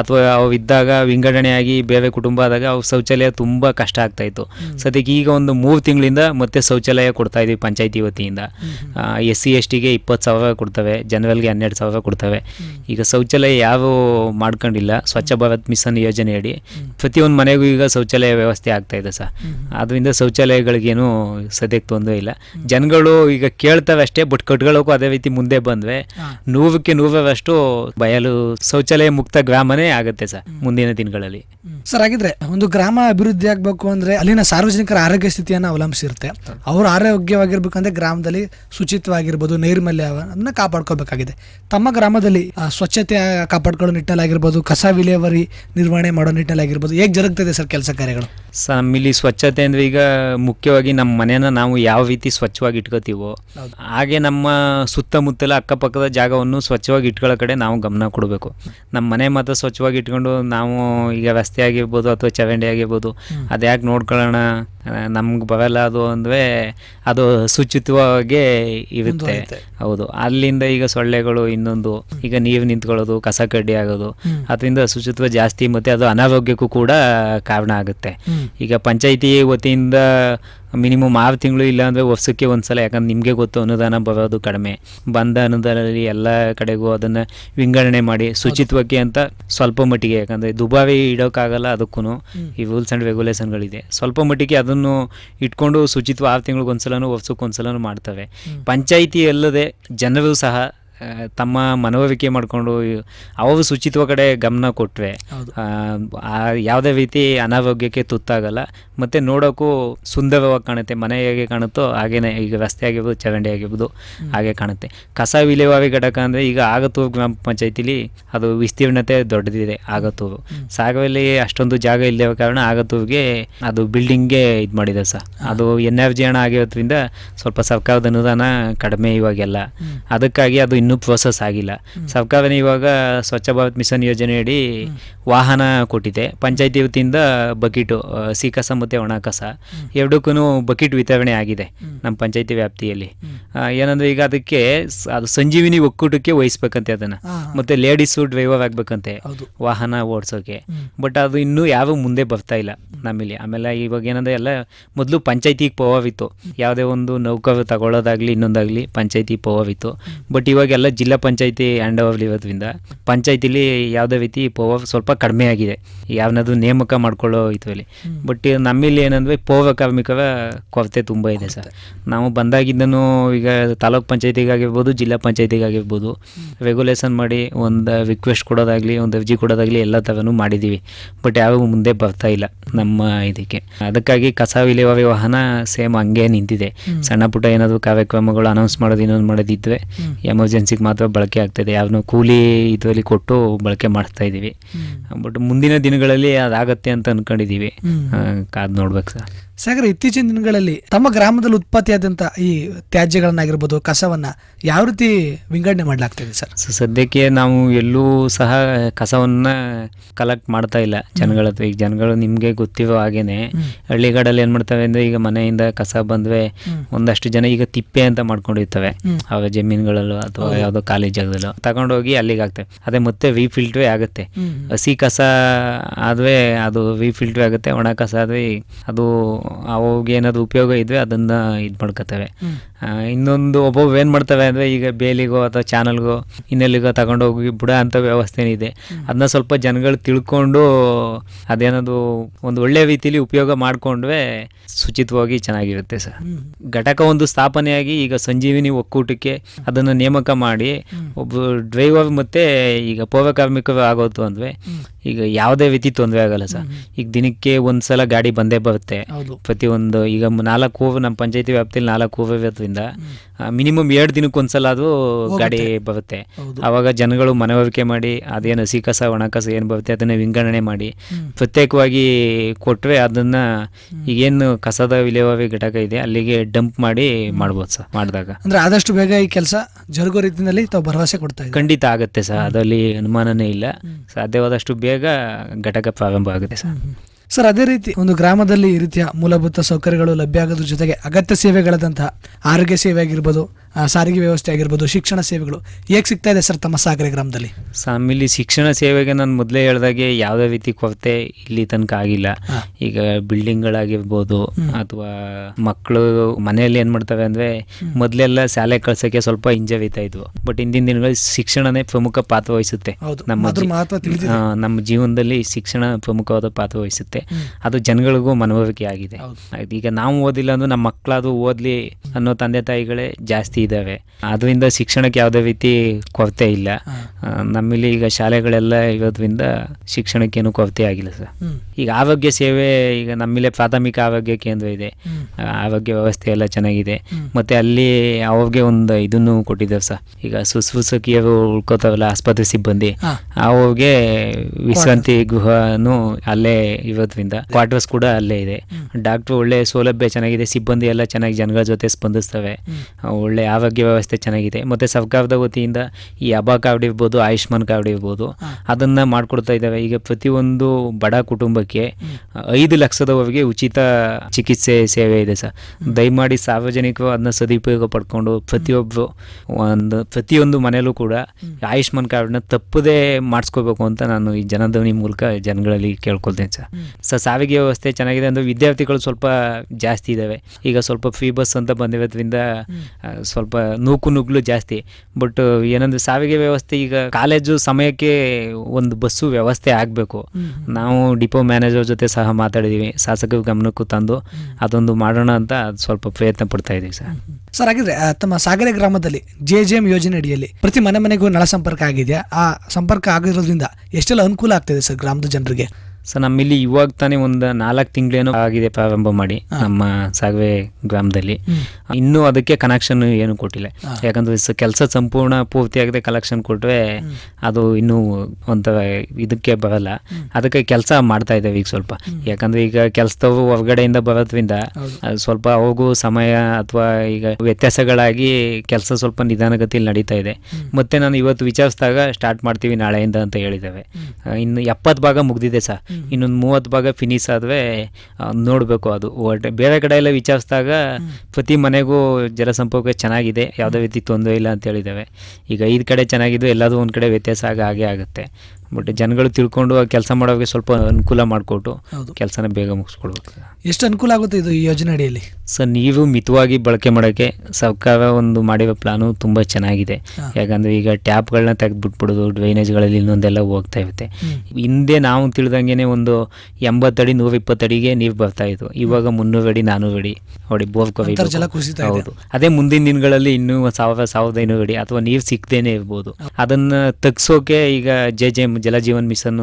ಅಥವಾ ಅವಿದ್ದಾಗ ವಿಂಗಡಣೆಯಾಗಿ ಬೇರೆ ಕುಟುಂಬ ಆದಾಗ ಅವ್ರ ಶೌಚಾಲಯ ತುಂಬ ಕಷ್ಟ ಆಗ್ತಾಯಿತ್ತು ಸದ್ಯಕ್ಕೆ ಈಗ ಒಂದು ಮೂರು ತಿಂಗಳಿಂದ ಮತ್ತೆ ಶೌಚಾಲಯ ಕೊಡ್ತಾ ಇದೀವಿ ಪಂಚಾಯತಿ ವತಿಯಿಂದ. ಎಸ್ ಸಿ ಎಸ್ ಟಿಗೆ ಇಪ್ಪತ್ತು ಸಾವಿರ ಕೊಡ್ತವೆ ಜನರಲ್ಗೆ ಹನ್ನೆರಡು ಸಾವಿರ ಕೊಡ್ತವೆ. ಈಗ ಶೌಚಾಲಯ ಯಾರು ಮಾಡ್ಕೊಂಡಿಲ್ಲ ಸ್ವಚ್ಛ ಭಾರತ್ ಮಿಷನ್ ಯೋಜನೆಯಡಿ ಪ್ರತಿಯೊಂದು ಮನೆಗೂ ಈಗ ಶೌಚಾಲಯ ವ್ಯವಸ್ಥೆ ಆಗ್ತಾ ಇದೆ ಸರ್. ಅದರಿಂದ ಶೌಚಾಲಯಗಳಿಗೇನು ಸದ್ಯಕ್ಕೆ ತೊಂದರೆ ಇಲ್ಲ. ಜನಗಳು ಈಗ ಕೇಳ್ತವೆ ಅಷ್ಟೇ ಬಟ್ ಕಟ್ಗಳಕ್ಕೂ ಅದೇ ರೀತಿ ಮುಂದೆ ಬಂದ್ವೆ. ನೂರಕ್ಕೆ ನೂರರಷ್ಟು ಬಯಲು ಶೌಚಾಲಯ ಮುಕ್ತ ಗ್ರಾಮನೇ ಆಗುತ್ತೆ ಸರ್ ಮುಂದಿನ ದಿನಗಳಲ್ಲಿ. ಸರ್ ಹಾಗಿದ್ರೆ ಒಂದು ಗ್ರಾಮ ಅಭಿವೃದ್ಧಿ ಆಗಬೇಕು ಅಂದ್ರೆ ಅಲ್ಲಿನ ಸಾರ್ವಜನಿಕರ ಆರೋಗ್ಯ ಸ್ಥಿತಿಯನ್ನು ಅವಲಂಬಿಸಿರುತ್ತೆ. ಅವರು ಆರೋಗ್ಯವಾಗಿರ್ಬೇಕಂದ್ರೆ ಗ್ರಾಮದಲ್ಲಿ ಶುಚಿತ್ವವಾಗಿರ್ಬೋದು ನೈರ್ಮಲ್ಯ ಅದನ್ನ ಕಾಪಾಡ್ಕೋಬೇಕಾಗಿದೆ ತಮ್ಮ ಗ್ರಾಮದಲ್ಲಿ ಆ, ಸ್ವಚ್ಛತೆ ಕಾಪಾಡ್ಕೊಳ್ಳೋ ನಿಟ್ಟಲ್ಲಾಗಿರ್ಬೋದು ಕಸ ವಿಲೇವರಿ ನಿರ್ವಹಣೆ ಮಾಡೋ ನಿಟ್ಟಲ್ಲಾಗಿರ್ಬೋದು ಹೇಗೆ ಜರುಗ್ತದೆ ಸರ್ ಕೆಲಸ ಕಾರ್ಯಗಳು? ಸ ನಮ್ಮಲ್ಲಿ ಸ್ವಚ್ಛತೆ ಅಂದರೆ ಈಗ ಮುಖ್ಯವಾಗಿ ನಮ್ಮ ಮನೆಯನ್ನು ನಾವು ಯಾವ ರೀತಿ ಸ್ವಚ್ಛವಾಗಿ ಇಟ್ಕೋತೀವೋ ಹಾಗೆ ನಮ್ಮ ಸುತ್ತಮುತ್ತಲ ಅಕ್ಕಪಕ್ಕದ ಜಾಗವನ್ನು ಸ್ವಚ್ಛವಾಗಿ ಇಟ್ಕೊಳ್ಳೋ ಕಡೆ ನಾವು ಗಮನ ಕೊಡಬೇಕು. ನಮ್ಮ ಮನೆ ಮಾತ್ರ ಸ್ವಚ್ಛವಾಗಿ ಇಟ್ಕೊಂಡು ನಾವು ಈಗ ರಸ್ತೆ ಆಗಿರ್ಬೋದು ಅಥವಾ ಚರಂಡಿ ಆಗಿರ್ಬೋದು ಅದ್ಯಾಕೆ ನೋಡ್ಕೊಳ್ಳೋಣ ನಮ್ಗೆ ಬರಲ್ಲ ಅದು ಅಂದರೆ ಅದು ಶುಚಿತ್ವವಾಗಿ ಇರುತ್ತೆ. ಹೌದು. ಅಲ್ಲಿಂದ ಈಗ ಸೊಳ್ಳೆಗಳು ಇನ್ನೊಂದು ಈಗ ನೀರು ನಿಂತ್ಕೊಳ್ಳೋದು ಕಸ ಕಡ್ಡಿ ಆಗೋದು ಅದರಿಂದ ಶುಚಿತ್ವ ಜಾಸ್ತಿ ಮತ್ತು ಅದು ಅನಾರೋಗ್ಯಕ್ಕೂ ಕೂಡ ಕಾರಣ ಆಗುತ್ತೆ. ಈಗ ಪಂಚಾಯಿತಿ ವತಿಯಿಂದ ಮಿನಿಮಮ್ ಆರು ತಿಂಗಳು ಇಲ್ಲ ಅಂದರೆ ವರ್ಷಕ್ಕೆ ಒಂದ್ಸಲ ಯಾಕಂದ್ರೆ ನಿಮಗೆ ಗೊತ್ತು ಅನುದಾನ ಬರೋದು ಕಡಿಮೆ. ಬಂದ ಅನುದಾನದಲ್ಲಿ ಎಲ್ಲ ಕಡೆಗೂ ಅದನ್ನು ವಿಂಗಡಣೆ ಮಾಡಿ ಶುಚಿತ್ವಕ್ಕೆ ಅಂತ ಸ್ವಲ್ಪ ಮಟ್ಟಿಗೆ ಯಾಕಂದರೆ ದುಬಾರಿ ಇಡೋಕ್ಕಾಗಲ್ಲ ಅದಕ್ಕೂ ಈ ರೂಲ್ಸ್ ಆ್ಯಂಡ್ ರೆಗ್ಯುಲೇಷನ್ಗಳಿದೆ. ಸ್ವಲ್ಪ ಮಟ್ಟಿಗೆ ಅದನ್ನು ಇಟ್ಕೊಂಡು ಶುಚಿತ್ವ ಆರು ತಿಂಗಳಿಗೆ ಒಂದ್ಸಲನೂ ವರ್ಷಕ್ಕೆ ಒಂದ್ಸಲನೂ ಮಾಡ್ತವೆ ಪಂಚಾಯಿತಿ ಅಲ್ಲದೆ ಜನರು ಸಹ ತಮ್ಮ ಮನವರಿಕೆ ಮಾಡಿಕೊಂಡು ಅವರು ಶುಚಿತ್ವ ಕಡೆ ಗಮನ ಕೊಟ್ಟರೆ ಯಾವುದೇ ರೀತಿ ಅನಾರೋಗ್ಯಕ್ಕೆ ತುತ್ತಾಗಲ್ಲ. ಮತ್ತು ನೋಡೋಕ್ಕೂ ಸುಂದರವಾಗಿ ಕಾಣುತ್ತೆ. ಮನೆ ಹೇಗೆ ಕಾಣುತ್ತೋ ಹಾಗೇ ಈಗ ರಸ್ತೆ ಆಗಿರ್ಬೋದು ಚರಂಡಿ ಆಗಿರ್ಬೋದು ಹಾಗೆ ಕಾಣುತ್ತೆ. ಕಸ ವಿಲೇವಾರಿ ಘಟಕ ಅಂದರೆ ಈಗ ಆಗತ್ತೂರು ಗ್ರಾಮ ಪಂಚಾಯತಿಲಿ ಅದು ವಿಸ್ತೀರ್ಣತೆ ದೊಡ್ಡದಿದೆ ಆಗತ್ತೂರು. ಸಾಗರಲ್ಲಿ ಅಷ್ಟೊಂದು ಜಾಗ ಇಲ್ಲದ ಕಾರಣ ಆಗತ್ತೂರಿಗೆ ಅದು ಬಿಲ್ಡಿಂಗ್ಗೆ ಇದು ಮಾಡಿದೆ ಸರ್. ಅದು ಎನ್ ಆರ್ ಜಿ ಹಣ ಆಗಿರೋದ್ರಿಂದ ಸ್ವಲ್ಪ ಸರ್ಕಾರದ ಅನುದಾನ ಕಡಿಮೆ ಇವಾಗೆಲ್ಲ. ಅದಕ್ಕಾಗಿ ಅದು ಇನ್ನೂ ಪ್ರೋಸೆಸ್ ಆಗಿಲ್ಲ. ಸರ್ಕಾರನೇ ಇವಾಗ ಸ್ವಚ್ಛ ಭಾರತ್ ಮಿಷನ್ ಯೋಜನೆಯಡಿ ವಾಹನ ಕೊಟ್ಟಿದೆ. ಪಂಚಾಯತಿ ವತಿಯಿಂದ ಬಕೆಟು ಸಿ ಕಸ ಮತ್ತು ಒಣ ಕಸ ಎರಡಕ್ಕೂ ಬಕೆಟ್ ವಿತರಣೆ ಆಗಿದೆ ನಮ್ಮ ಪಂಚಾಯತಿ ವ್ಯಾಪ್ತಿಯಲ್ಲಿ. ಏನಂದ್ರೆ ಈಗ ಅದಕ್ಕೆ ಅದು ಸಂಜೀವಿನಿ ಒಕ್ಕೂಟಕ್ಕೆ ವಹಿಸ್ಬೇಕಂತೆ ಅದನ್ನು. ಮತ್ತು ಲೇಡೀಸು ಡ್ರೈವರ್ ಆಗಬೇಕಂತೆ. ವಾಹನ ಓಡಿಸೋಕೆ. ಬಟ್ ಅದು ಇನ್ನೂ ಯಾವ ಮುಂದೆ ಬರ್ತಾ ಇಲ್ಲ ನಮ್ಮಲ್ಲಿ ಆಮೇಲೆ ಇವಾಗ ಏನಂದ್ರೆ ಎಲ್ಲ ಮೊದಲು ಪಂಚಾಯತಿಗೆ ಪವರ್ ಇತ್ತು ಯಾವುದೇ ಒಂದು ನೌಕರು ತಗೊಳ್ಳೋದಾಗ್ಲಿ ಇನ್ನೊಂದಾಗಲಿ ಪಂಚಾಯತಿ ಪವರ್ ಇತ್ತು ಬಟ್ ಇವಾಗ ಇವಾಗೆಲ್ಲ ಜಿಲ್ಲಾ ಪಂಚಾಯತಿ ಹ್ಯಾಂಡ್ ಓವರ್ ಇರೋದ್ರಿಂದ ಪಂಚಾಯತಿಲಿ ಯಾವುದೇ ರೀತಿ ಪವರ್ ಸ್ವಲ್ಪ ಕಡಿಮೆ ಆಗಿದೆ. ಯಾವನಾದ್ರು ನೇಮಕ ಮಾಡ್ಕೊಳ್ಳೋ ಇದರಲ್ಲಿ. ಬಟ್ ನಮ್ಮಲ್ಲಿ ಏನಂದ್ರೆ ಪೌರ ಕಾರ್ಮಿಕರ ಕೊರತೆ ತುಂಬ ಇದೆ ಸರ್. ನಾವು ಬಂದಾಗಿದ್ದನು ಈಗ ತಾಲೂಕ್ ಪಂಚಾಯತಿಗಾಗಿರ್ಬೋದು ಜಿಲ್ಲಾ ಪಂಚಾಯತಿಗಾಗಿರ್ಬೋದು ರೆಗ್ಯುಲೇಷನ್ ಮಾಡಿ ಒಂದು ರಿಕ್ವೆಸ್ಟ್ ಕೊಡೋದಾಗಲಿ ಒಂದು ಅರ್ಜಿ ಕೊಡೋದಾಗಲಿ ಎಲ್ಲ ಥರನೂ ಮಾಡಿದ್ದೀವಿ. ಬಟ್ ಯಾವ ಮುಂದೆ ಬರ್ತಾ ಇಲ್ಲ ನಮ್ಮ ಇದಕ್ಕೆ. ಅದಕ್ಕಾಗಿ ಕಸ ವಿಲೇವಾರಿ ವಾಹನ ಸೇಮ್ ಹಂಗೆ ನಿಂತಿದೆ. ಸಣ್ಣ ಪುಟ್ಟ ಏನಾದರೂ ಕಾರ್ಯಕ್ರಮಗಳು ಅನೌನ್ಸ್ ಮಾಡೋದು ಇನ್ನೊಂದು ಮಾಡೋದಿದ್ದರೆ ಎಮರ್ಜೆನ್ಸಿಗೆ ಮಾತ್ರ ಬಳಕೆ ಆಗ್ತದೆ. ಯಾವನು ಕೂಲಿ ಇದರಲ್ಲಿ ಕೊಟ್ಟು ಬಳಕೆ ಮಾಡ್ತಾ ಇದ್ದೀವಿ. ಬಟ್ ಮುಂದಿನ ದಿನಗಳಲ್ಲಿ ಅದಾಗತ್ತೆ ಅಂತ ಅಂದ್ಕೊಂಡಿದ್ದೀವಿ ಕಾದ್ ನೋಡ್ಬೇಕು ಸರ್. ಸಾಗರ ಇತ್ತೀಚಿನ ದಿನಗಳಲ್ಲಿ ತಮ್ಮ ಗ್ರಾಮದಲ್ಲಿ ಉತ್ಪತ್ತಿಯಾದಂಥ ಈ ತ್ಯಾಜ್ಯಗಳನ್ನಾಗಿರ್ಬೋದು ಕಸವನ್ನ ಯಾವ ರೀತಿ ವಿಂಗಡಣೆ ಮಾಡಲಾಗ್ತಿದೆ ಸರ್? ಸೊ ಸದ್ಯಕ್ಕೆ ನಾವು ಎಲ್ಲೂ ಸಹ ಕಸವನ್ನು ಕಲೆಕ್ಟ್ ಮಾಡ್ತಾ ಇಲ್ಲ ಜನಗಳ ಹತ್ರ. ಈಗ ಜನಗಳು ನಿಮಗೆ ಗೊತ್ತಿರೋ ಹಾಗೇನೆ ಹಳ್ಳಿಗಾಡಲ್ಲಿ ಏನು ಮಾಡ್ತವೆ ಅಂದರೆ ಈಗ ಮನೆಯಿಂದ ಕಸ ಬಂದ್ವೆ ಒಂದಷ್ಟು ಜನ ಈಗ ತಿಪ್ಪೆ ಅಂತ ಮಾಡ್ಕೊಂಡಿರ್ತವೆ. ಆವಾಗ ಜಮೀನುಗಳಲ್ಲೋ ಅಥವಾ ಯಾವುದೋ ಖಾಲಿ ಜಾಗದಲ್ಲೋ ತಗೊಂಡೋಗಿ ಅಲ್ಲಿಗೆ ಆಗ್ತವೆ ಅದೇ ಮತ್ತೆ ರೀಫಿಲ್ಟ್ರೇ ಆಗುತ್ತೆ. ಹಸಿ ಕಸ ಆದ್ವೆ ಅದು ರೀಫಿಲ್ಟ್ರ್ ಆಗುತ್ತೆ ಒಣ ಕಸ ಆದ್ವಿ ಅದು ಅವಾಗ ಏನಾದ್ರು ಉಪಯೋಗ ಇದ್ವಿ ಅದನ್ನ ಇದು ಮಾಡ್ಕೋತೇವೆ. ಇನ್ನೊಂದು ಒಬ್ಬೊಬ್ಬ ಏನು ಮಾಡ್ತವೆ ಅಂದರೆ ಈಗ ಬೇಲಿಗೋ ಅಥವಾ ಚಾನಲ್ಗೋ ಇನ್ನೆಲ್ಲಿಗೋ ತಗೊಂಡೋಗಿ ಬುಡ ಅಂತ ವ್ಯವಸ್ಥೆ ಇದೆ. ಅದನ್ನ ಸ್ವಲ್ಪ ಜನಗಳು ತಿಳ್ಕೊಂಡು ಅದೇನದು ಒಂದು ಒಳ್ಳೆ ರೀತಿಲಿ ಉಪಯೋಗ ಮಾಡಿಕೊಂಡ್ರೆ ಶುಚಿತ್ವವಾಗಿ ಚೆನ್ನಾಗಿರುತ್ತೆ ಸರ್. ಘಟಕ ಒಂದು ಸ್ಥಾಪನೆಯಾಗಿ ಈಗ ಸಂಜೀವಿನಿ ಒಕ್ಕೂಟಕ್ಕೆ ಅದನ್ನು ನೇಮಕ ಮಾಡಿ ಒಬ್ಬ ಡ್ರೈವರ್ ಮತ್ತು ಈಗ ಪೌರ ಕಾರ್ಮಿಕರು ಆಗೋದು ಅಂದರೆ ಈಗ ಯಾವುದೇ ರೀತಿ ತೊಂದರೆ ಆಗಲ್ಲ ಸರ್. ಈಗ ದಿನಕ್ಕೆ ಒಂದು ಸಲ ಗಾಡಿ ಬಂದೇ ಬರುತ್ತೆ. ಪ್ರತಿಯೊಂದು ಈಗ ನಾಲ್ಕು ಹೂವು ನಮ್ಮ ಪಂಚಾಯತಿ ವ್ಯಾಪ್ತಿಯಲ್ಲಿ ನಾಲ್ಕು ಹೂವು ಇರೋದ್ರಿಂದ ಮಿನಿಮಮ್ ಎರಡು ದಿನಕ್ಕೆ ಒಂದ್ಸಲ ಅದು ಗಾಡಿ ಬರುತ್ತೆ. ಅವಾಗ ಆವಾಗ ಜನಗಳು ಮನವರಿಕೆ ಮಾಡಿ ಅದೇನು ಹಸಿ ಕಸ ಒಣ ಕಸ ಏನು ಬರುತ್ತೆ ಅದನ್ನ ವಿಂಗಡಣೆ ಮಾಡಿ. ಪ್ರತ್ಯೇಕವಾಗಿ ಕೊಟ್ಟರೆ ಅದನ್ನ ಈಗೇನು ಕಸದ ವಿಲೇವಾರಿ ಘಟಕ ಇದೆ ಅಲ್ಲಿಗೆ ಡಂಪ್ ಮಾಡಿ ಮಾಡ್ಬೋದು ಸರ್ ಮಾಡಿದಾಗ. ಅಂದ್ರೆ ಆದಷ್ಟು ಬೇಗ ಈ ಕೆಲಸ ಜರುಗೋ ರೀತಿಯಲ್ಲಿ ತಾವು ಭರವಸೆ ಕೊಡ್ತಾ ಖಂಡಿತ ಆಗುತ್ತೆ ಸರ್ ಅದರಲ್ಲಿ ಅನುಮಾನನೇ ಇಲ್ಲ. ಸಾಧ್ಯವಾದಷ್ಟು ಬೇಗ ಘಟಕ ಪ್ರಾರಂಭ ಆಗುತ್ತೆ ಸರ್. ಸರ್ ಅದೇ ರೀತಿ ಒಂದು ಗ್ರಾಮದಲ್ಲಿ ಈ ರೀತಿಯ ಮೂಲಭೂತ ಸೌಕರ್ಯಗಳು ಲಭ್ಯ ಆಗೋದ್ರ ಜೊತೆಗೆ ಅಗತ್ಯ ಸೇವೆಗಳಾದಂತಹ ಆರೋಗ್ಯ ಸೇವೆ ಆಗಿರ್ಬೋದು ಸಾರಿಗೆ ವ್ಯವಸ್ಥೆ ಆಗಿರ್ಬೋದು ಶಿಕ್ಷಣ ಸೇವೆಗಳು ಹೇಗೆ ಸಿಗ್ತಾ ಇದೆ ಸರ್ ತಮ್ಮ ಸಾಗರ ಗ್ರಾಮದಲ್ಲಿ? ಆಮೇಲೆ ಶಿಕ್ಷಣ ಸೇವೆಗೆ ನಾನು ಮೊದಲೇ ಹೇಳ್ದಾಗೆ ಯಾವುದೇ ರೀತಿ ಕೊರತೆ ಇಲ್ಲಿ ತನಕ ಆಗಿಲ್ಲ. ಈಗ ಬಿಲ್ಡಿಂಗ್ಗಳಾಗಿರ್ಬೋದು ಅಥವಾ ಮಕ್ಕಳು ಮನೆಯಲ್ಲಿ ಏನು ಮಾಡ್ತವೆ ಅಂದರೆ ಮೊದಲೆಲ್ಲ ಶಾಲೆ ಕಳ್ಸಕ್ಕೆ ಸ್ವಲ್ಪ ಹಿಂಜರಿತಾ ಇದ್ವು. ಬಟ್ ಇಂದಿನ ದಿನಗಳಲ್ಲಿ ಶಿಕ್ಷಣನೇ ಪ್ರಮುಖ ಪಾತ್ರ ವಹಿಸುತ್ತೆ. ನಮ್ಮ. ನಮ್ಮ ಜೀವನದಲ್ಲಿ ಶಿಕ್ಷಣ ಪ್ರಮುಖವಾದ ಪಾತ್ರ ವಹಿಸುತ್ತೆ. ಅದು ಜನಗಳಿಗೂ ಮನವರಿಕೆ ಆಗಿದೆ. ಈಗ ನಾವು ಓದಿಲ್ಲ ಅಂದ್ರೆ ನಮ್ಮ ಮಕ್ಕಳದು ಓದ್ಲಿ ಅನ್ನೋ ತಂದೆ ತಾಯಿಗಳೇ ಜಾಸ್ತಿ ಇದ್ದಾವೆ ಅದರಿಂದ ಶಿಕ್ಷಣಕ್ಕೆ ಯಾವುದೇ ರೀತಿ ಕೊರತೆ ಇಲ್ಲ. ನಮ್ಮಲ್ಲಿ ಈಗ ಶಾಲೆಗಳೆಲ್ಲ ಇರೋದ್ರಿಂದ ಶಿಕ್ಷಣಕ್ಕೇನು ಕೊರತೆ ಆಗಿಲ್ಲ ಸರ್. ಈಗ ಆರೋಗ್ಯ ಸೇವೆ ಈಗ ನಮ್ಮಲ್ಲೇ ಪ್ರಾಥಮಿಕ ಆರೋಗ್ಯ ಕೇಂದ್ರ ಇದೆ. ಆರೋಗ್ಯ ವ್ಯವಸ್ಥೆ ಎಲ್ಲ ಚೆನ್ನಾಗಿದೆ. ಮತ್ತೆ ಅಲ್ಲಿ ಅವ್ರಿಗೆ ಒಂದು ಇದನ್ನು ಕೊಟ್ಟಿದ್ದಾರೆ ಸರ್. ಈಗ ಶುಶ್ರೂಷಕಿಯರು ಉಳ್ಕೋತಾರಲ್ಲ ಆಸ್ಪತ್ರೆ ಸಿಬ್ಬಂದಿ. ಅವ್ರಿಗೆ ವಿಶ್ರಾಂತಿ ಗೃಹನು ಅಲ್ಲೇ ಇರೋದ್ರಿಂದ ಕ್ವಾರ್ಟರ್ಸ್ ಕೂಡ ಅಲ್ಲೇ ಇದೆ. ಡಾಕ್ಟ್ರು ಒಳ್ಳೆ ಸೌಲಭ್ಯ ಚೆನ್ನಾಗಿದೆ ಸಿಬ್ಬಂದಿ ಎಲ್ಲ ಚೆನ್ನಾಗಿ ಜನಗಳ ಜೊತೆ ಸ್ಪಂದಿಸ್ತವೆ. ಒಳ್ಳೆ ಆರೋಗ್ಯ ವ್ಯವಸ್ಥೆ ಚೆನ್ನಾಗಿದೆ. ಮತ್ತೆ ಸರ್ಕಾರದ ವತಿಯಿಂದ ಈ ಅಬಾ ಕಾರ್ಡ್ ಇರ್ಬೋದು ಆಯುಷ್ಮಾನ್ ಕಾರ್ಡ್ ಇರ್ಬೋದು ಅದನ್ನ ಮಾಡ್ಕೊಡ್ತಾ ಇದ್ದಾವೆ ಈಗ ಪ್ರತಿಯೊಂದು ಬಡ ಕುಟುಂಬಕ್ಕೆ ಐದು ಲಕ್ಷದವರೆಗೆ ಉಚಿತ ಚಿಕಿತ್ಸೆ ಸೇವೆ ಇದೆ ಸರ್. ದಯಮಾಡಿ ಸಾರ್ವಜನಿಕರು ಅದನ್ನ ಸದುಪಯೋಗ ಪಡ್ಕೊಂಡು ಪ್ರತಿಯೊಬ್ಬರು ಒಂದು ಪ್ರತಿಯೊಂದು ಮನೆಯಲ್ಲೂ ಕೂಡ ಆಯುಷ್ಮಾನ್ ಕಾರ್ಡ್ನ ತಪ್ಪದೇ ಮಾಡಿಸ್ಕೋಬೇಕು ಅಂತ ನಾನು ಈ ಜನಧ್ವನಿ ಮೂಲಕ ಜನಗಳಲ್ಲಿ ಕೇಳ್ಕೊಳ್ತೇನೆ ಸರ್. ಸರ್ ಸಾವಿಗೆ ವ್ಯವಸ್ಥೆ ಚೆನ್ನಾಗಿದೆ ಅಂದರೆ ವಿದ್ಯಾರ್ಥಿಗಳು ಸ್ವಲ್ಪ ಜಾಸ್ತಿ ಇದ್ದಾವೆ ಈಗ ಸ್ವಲ್ಪ ಫ್ರೀ ಬಸ್ ಅಂತ ಬಂದಿರೋದ್ರಿಂದ ಸ್ವಲ್ಪ ನೂಕು ನುಗ್ಲು ಜಾಸ್ತಿ. ಬಟ್ ಏನಂದ್ರೆ ಸಾವಿಗೆ ವ್ಯವಸ್ಥೆ ಈಗ ಕಾಲೇಜು ಸಮಯಕ್ಕೆ ಒಂದು ಬಸ್ಸು ವ್ಯವಸ್ಥೆ ಆಗಬೇಕು. ನಾವು ಡಿಪೋ ಮ್ಯಾನೇಜರ್ ಜೊತೆ ಸಹ ಮಾತಾಡಿದ್ದೀವಿ ಶಾಸಕರ ಗಮನಕ್ಕೂ ತಂದು ಅದೊಂದು ಮಾಡೋಣ ಅಂತ ಸ್ವಲ್ಪ ಪ್ರಯತ್ನ ಪಡ್ತಾ ಇದ್ದೀವಿ ಸರ್. ಸರ್ ಹಾಗಿದ್ರೆ ತಮ್ಮ ಸಾಗರ ಗ್ರಾಮದಲ್ಲಿ ಜೆ ಜೆ ಎಂ ಯೋಜನೆ ಅಡಿಯಲ್ಲಿ ಪ್ರತಿ ಮನೆ ಮನೆಗೂ ನಳ ಸಂಪರ್ಕ ಆಗಿದೆಯಾ? ಆ ಸಂಪರ್ಕ ಆಗಿರೋದ್ರಿಂದ ಎಷ್ಟೆಲ್ಲ ಅನುಕೂಲ ಆಗ್ತಿದೆ ಸರ್ ಗ್ರಾಮದ ಜನರಿಗೆ? ಸೊ ನಮ್ಮಲ್ಲಿ ಇವಾಗ ತಾನೇ ಒಂದು ನಾಲ್ಕು ತಿಂಗಳೇನು ಆಗಿದೆ ಪ್ರಾರಂಭ ಮಾಡಿ ನಮ್ಮ ಸಾಗವೆ ಗ್ರಾಮದಲ್ಲಿ. ಇನ್ನೂ ಅದಕ್ಕೆ ಕನೆಕ್ಷನ್ ಏನು ಕೊಟ್ಟಿಲ್ಲ. ಯಾಕಂದ್ರೆ ಕೆಲಸ ಸಂಪೂರ್ಣ ಪೂರ್ತಿ ಆಗದೆ ಕಲೆಕ್ಷನ್ ಕೊಟ್ಟರೆ ಅದು ಇನ್ನೂ ಒಂಥರ ಇದಕ್ಕೆ ಬರಲ್ಲ. ಅದಕ್ಕೆ ಕೆಲಸ ಮಾಡ್ತಾ ಇದ್ದೇವೆ ಈಗ ಸ್ವಲ್ಪ. ಯಾಕಂದ್ರೆ ಈಗ ಕೆಲಸದವರು ಹೊರಗಡೆಯಿಂದ ಬರೋದ್ರಿಂದ ಸ್ವಲ್ಪ ಅವಾಗೂ ಸಮಯ ಅಥವಾ ಈಗ ವ್ಯತ್ಯಾಸಗಳಾಗಿ ಕೆಲಸ ಸ್ವಲ್ಪ ನಿಧಾನಗತಿಯಲ್ಲಿ ನಡೀತಾ ಇದೆ. ಮತ್ತೆ ನಾನು ಇವತ್ತು ವಿಚಾರಿಸಿದಾಗ ಸ್ಟಾರ್ಟ್ ಮಾಡ್ತೀವಿ ನಾಳೆಯಿಂದ ಅಂತ ಹೇಳಿದ್ದೇವೆ. ಇನ್ನು ಎಪ್ಪತ್ತು ಭಾಗ ಮುಗ್ದಿದೆ ಸರ್. ಇನ್ನೊಂದು ಮೂವತ್ತು ಭಾಗ ಫಿನಿಶ್ ಆದ್ರೆ ನೋಡಬೇಕು ನೋಡ್ಬೇಕು ಅದು. ಒಟ್ಟು ಬೇರೆ ಕಡೆ ಎಲ್ಲ ವಿಚಾರಿಸಿದಾಗ ಪ್ರತಿ ಮನೆಗೂ ಜಲಸಂಪರ್ಕ ಚೆನ್ನಾಗಿದೆ ಯಾವುದೇ ರೀತಿ ತೊಂದರೆ ಇಲ್ಲ ಅಂತ ಹೇಳಿದ್ದೇವೆ. ಈಗ ಐದು ಕಡೆ ಚೆನ್ನಾಗಿದ್ದು ಎಲ್ಲಾದರೂ ಒಂದು ಕಡೆ ವ್ಯತ್ಯಾಸ ಆಗ ಹಾಗೆ ಆಗುತ್ತೆ. ಬಟ್ ಜನಗಳು ತಿಳ್ಕೊಂಡು ಕೆಲಸ ಮಾಡೋಕ್ಕೆ ಸ್ವಲ್ಪ ಅನುಕೂಲ ಮಾಡಿಕೊಟ್ಟು ಕೆಲಸನ ಬೇಗ ಮುಗಿಸ್ಕೊಡ್ಬೇಕು ಎಷ್ಟು ಅನುಕೂಲ ಆಗುತ್ತೆ ಇದು ಈ ಯೋಜನೆ ಅಡಿಯಲ್ಲಿ? ಸರ್ ನೀವು ಮಿತವಾಗಿ ಬಳಕೆ ಮಾಡೋಕ್ಕೆ ಸರ್ಕಾರ ಒಂದು ಮಾಡಿರೋ ಪ್ಲಾನು ತುಂಬ ಚೆನ್ನಾಗಿದೆ. ಯಾಕಂದರೆ ಈಗ ಟ್ಯಾಪ್ಗಳನ್ನ ತೆಗೆದು ಬಿಟ್ಬಿಡೋದು ಡ್ರೈನೇಜ್ಗಳಲ್ಲಿ ಇನ್ನೊಂದೆಲ್ಲ ಹೋಗ್ತಾ ಇರುತ್ತೆ. ಹಿಂದೆ ನಾವು ತಿಳಿದಂಗೆ ಒಂದು ಎಂಬತ್ತಡಿ ನೂರ ಇಪ್ಪತ್ತಡಿಗೆ ನೀರು ಬರ್ತಾ ಇತ್ತು. ಇವಾಗ ಮುನ್ನೂರು ಅಡಿ ನಾನ್ನೂರು ಅಡಿ ನೋಡಿ ಬೋರ್. ಹೌದು. ಅದೇ ಮುಂದಿನ ದಿನಗಳಲ್ಲಿ ಇನ್ನೂ ಸಾವಿರ ಸಾವಿರದ ಐನೂರು ಅಡಿ ಅಥವಾ ನೀರು ಸಿಕ್ಕದೇನೆ ಇರ್ಬೋದು. ಅದನ್ನ ತಗ್ಸೋಕೆ ಈಗ ಜೆ ಜೆ ಜಲಜೀವನ್ ಮಿಷನ್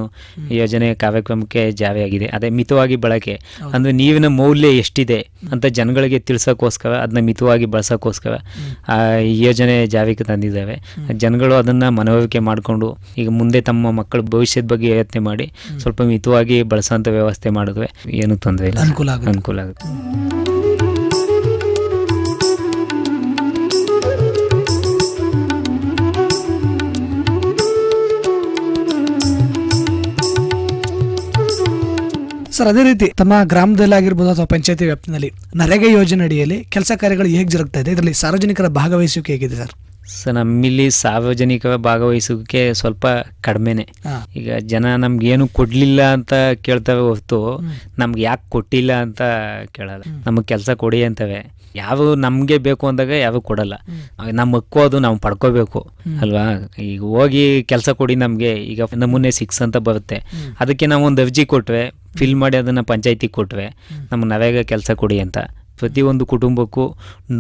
ಯೋಜನೆ ಕಾರ್ಯಕ್ರಮಕ್ಕೆ ಜಾರಿಯಾಗಿದೆ. ಅದೇ ಮಿತವಾಗಿ ಬಳಕೆ. ಅಂದ್ರೆ ನೀರಿನ ಮೌಲ್ಯ ಎಷ್ಟಿದೆ ಅಂತ ಜನಗಳಿಗೆ ತಿಳ್ಸೋಕ್ಕೋಸ್ಕರ ಅದನ್ನ ಮಿತವಾಗಿ ಬಳಸೋಕ್ಕೋಸ್ಕರ ಆ ಯೋಜನೆ ಜಾರಿಗೆ ತಂದಿದ್ದಾವೆ. ಜನಗಳು ಅದನ್ನ ಮನವರಿಕೆ ಮಾಡಿಕೊಂಡು ಈಗ ಮುಂದೆ ತಮ್ಮ ಮಕ್ಕಳ ಭವಿಷ್ಯದ ಬಗ್ಗೆ ಯೋಚನೆ ಮಾಡಿ ಸ್ವಲ್ಪ ಮಿತವಾಗಿ ಬಳಸೋಂಥ ವ್ಯವಸ್ಥೆ ಮಾಡಿದ್ರೆ ಏನು ತೊಂದರೆ ಇಲ್ಲ. ಅನುಕೂಲ ಆಗುತ್ತೆ. ಅನುಕೂಲ ಆಗುತ್ತೆ. ಸರ್ ಅದೇ ರೀತಿ ತಮ್ಮ ಗ್ರಾಮದಲ್ಲಿ ಆಗಿರ್ಬೋದು ಅಥವಾ ಪಂಚಾಯತಿ ವ್ಯಾಪ್ತಿನಲ್ಲಿ ನರೇಗಾ ಯೋಜನೆ ಅಡಿಯಲ್ಲಿ ಕೆಲಸ ಕಾರ್ಯಗಳು ಹೇಗೆ ಜರುಗ್ತಾ ಇದೆ? ಇದರಲ್ಲಿ ಸಾರ್ವಜನಿಕರ ಭಾಗವಹಿಸುವಿಕೆ ಹೇಗಿದೆ ಸರ್? ಸರ್ ನಮ್ಮಿಲ್ಲಿ ಸಾರ್ವಜನಿಕರ ಭಾಗವಹಿಸೋಕೆ ಸ್ವಲ್ಪ ಕಡಿಮೆನೆ. ಈಗ ಜನ ನಮ್ಗೇನು ಕೊಡಲಿಲ್ಲ ಅಂತ ಕೇಳ್ತವೆ ಹೊರತು ನಮ್ಗೆ ಯಾಕೆ ಕೊಟ್ಟಿಲ್ಲ ಅಂತ ಕೇಳಲ್ಲ. ನಮಗೆ ಕೆಲಸ ಕೊಡಿ ಅಂತವೆ. ಯಾವ ನಮಗೆ ಬೇಕು ಅಂದಾಗ ಯಾವ ಕೊಡಲ್ಲ. ನಮ್ಮ ಹಕ್ಕು ಅದು ನಾವು ಪಡ್ಕೋಬೇಕು. ಅಲ್ವಾ? ಈಗ ಹೋಗಿ ಕೆಲಸ ಕೊಡಿ ನಮಗೆ. ಈಗ ನಮೂನೆ ಸಿಕ್ಸ್ ಅಂತ ಬರುತ್ತೆ. ಅದಕ್ಕೆ ನಾವು ಒಂದು ಅರ್ಜಿ ಕೊಟ್ವೆ ಫಿಲ್ ಮಾಡಿ ಅದನ್ನು ಪಂಚಾಯತಿಗೆ ಕೊಟ್ವೆ ನಮ್ಗೆ ನಾವೇಗ ಕೆಲಸ ಕೊಡಿ ಅಂತ. ಪ್ರತಿಯೊಂದು ಕುಟುಂಬಕ್ಕೂ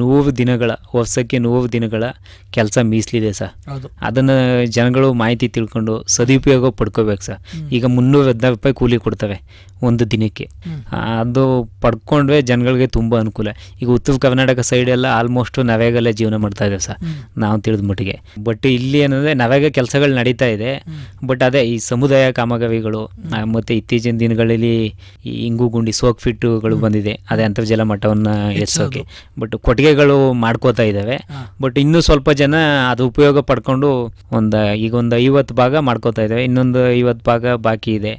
ನೂರು ದಿನಗಳ ವರ್ಷಕ್ಕೆ ನೂರು ದಿನಗಳ ಕೆಲಸ ಮೀಸಲಿದೆ ಸರ್. ಅದನ್ನು ಜನಗಳು ಮಾಹಿತಿ ತಿಳ್ಕೊಂಡು ಸದುಪಯೋಗ ಪಡ್ಕೋಬೇಕು ಸರ್. ಈಗ ಮುನ್ನೂರು ಹದಿನಾರು ರೂಪಾಯಿ ಕೂಲಿ ಕೊಡ್ತವೆ ಒಂದು ದಿನಕ್ಕೆ. ಅದು ಪಡ್ಕೊಂಡ್ರೆ ಜನಗಳಿಗೆ ತುಂಬ ಅನುಕೂಲ. ಈಗ ಉತ್ತರ ಕರ್ನಾಟಕ ಸೈಡೆಲ್ಲ ಆಲ್ಮೋಸ್ಟು ಆಲ್ಮೋಸ್ಟ್ ನವೇಗಲ್ಲೇ ಜೀವನ ಮಾಡ್ತಾ ಇದ್ದೇವೆ ಸರ್. ನಾವು ತಿಳಿದ ಮಟ್ಟಿಗೆ. ಬಟ್ ಇಲ್ಲಿ ಏನಂದರೆ ನವೆಗ ಕೆಲಸಗಳು ನಡೀತಾ ಇದೆ. ಬಟ್ ಅದೇ ಈ ಸಮುದಾಯ ಕಾಮಗಾರಿಗಳು ಮತ್ತು ಮತ್ತೆ ಇತ್ತೀಚಿನ ದಿನಗಳಲ್ಲಿ ಈ ಇಂಗು ಗುಂಡಿ ಸೋಕ್ ಫಿಟ್ಟುಗಳು ಬಂದಿದೆ. ಅದೇ ಅಂತರ್ಜಲ ಮಟ್ಟವನ್ನು ಹೆಚ್ಚೋಕೆ ಬಟ್ ಕೊಟ್ಟಿಗೆಗಳು ಮಾಡ್ಕೋತಾ ಇದ್ದಾವೆ ಬಟ್ ಇನ್ನೂ ಸ್ವಲ್ಪ ಜನ ಅದು ಉಪಯೋಗ ಪಡ್ಕೊಂಡು ಒಂದು ಈಗ ಒಂದು ಐವತ್ತು ಭಾಗ ಮಾಡ್ಕೋತಾ ಇದ್ದಾವೆ ಇನ್ನೊಂದು ಐವತ್ತು ಭಾಗ ಬಾಕಿ ಇದೆ.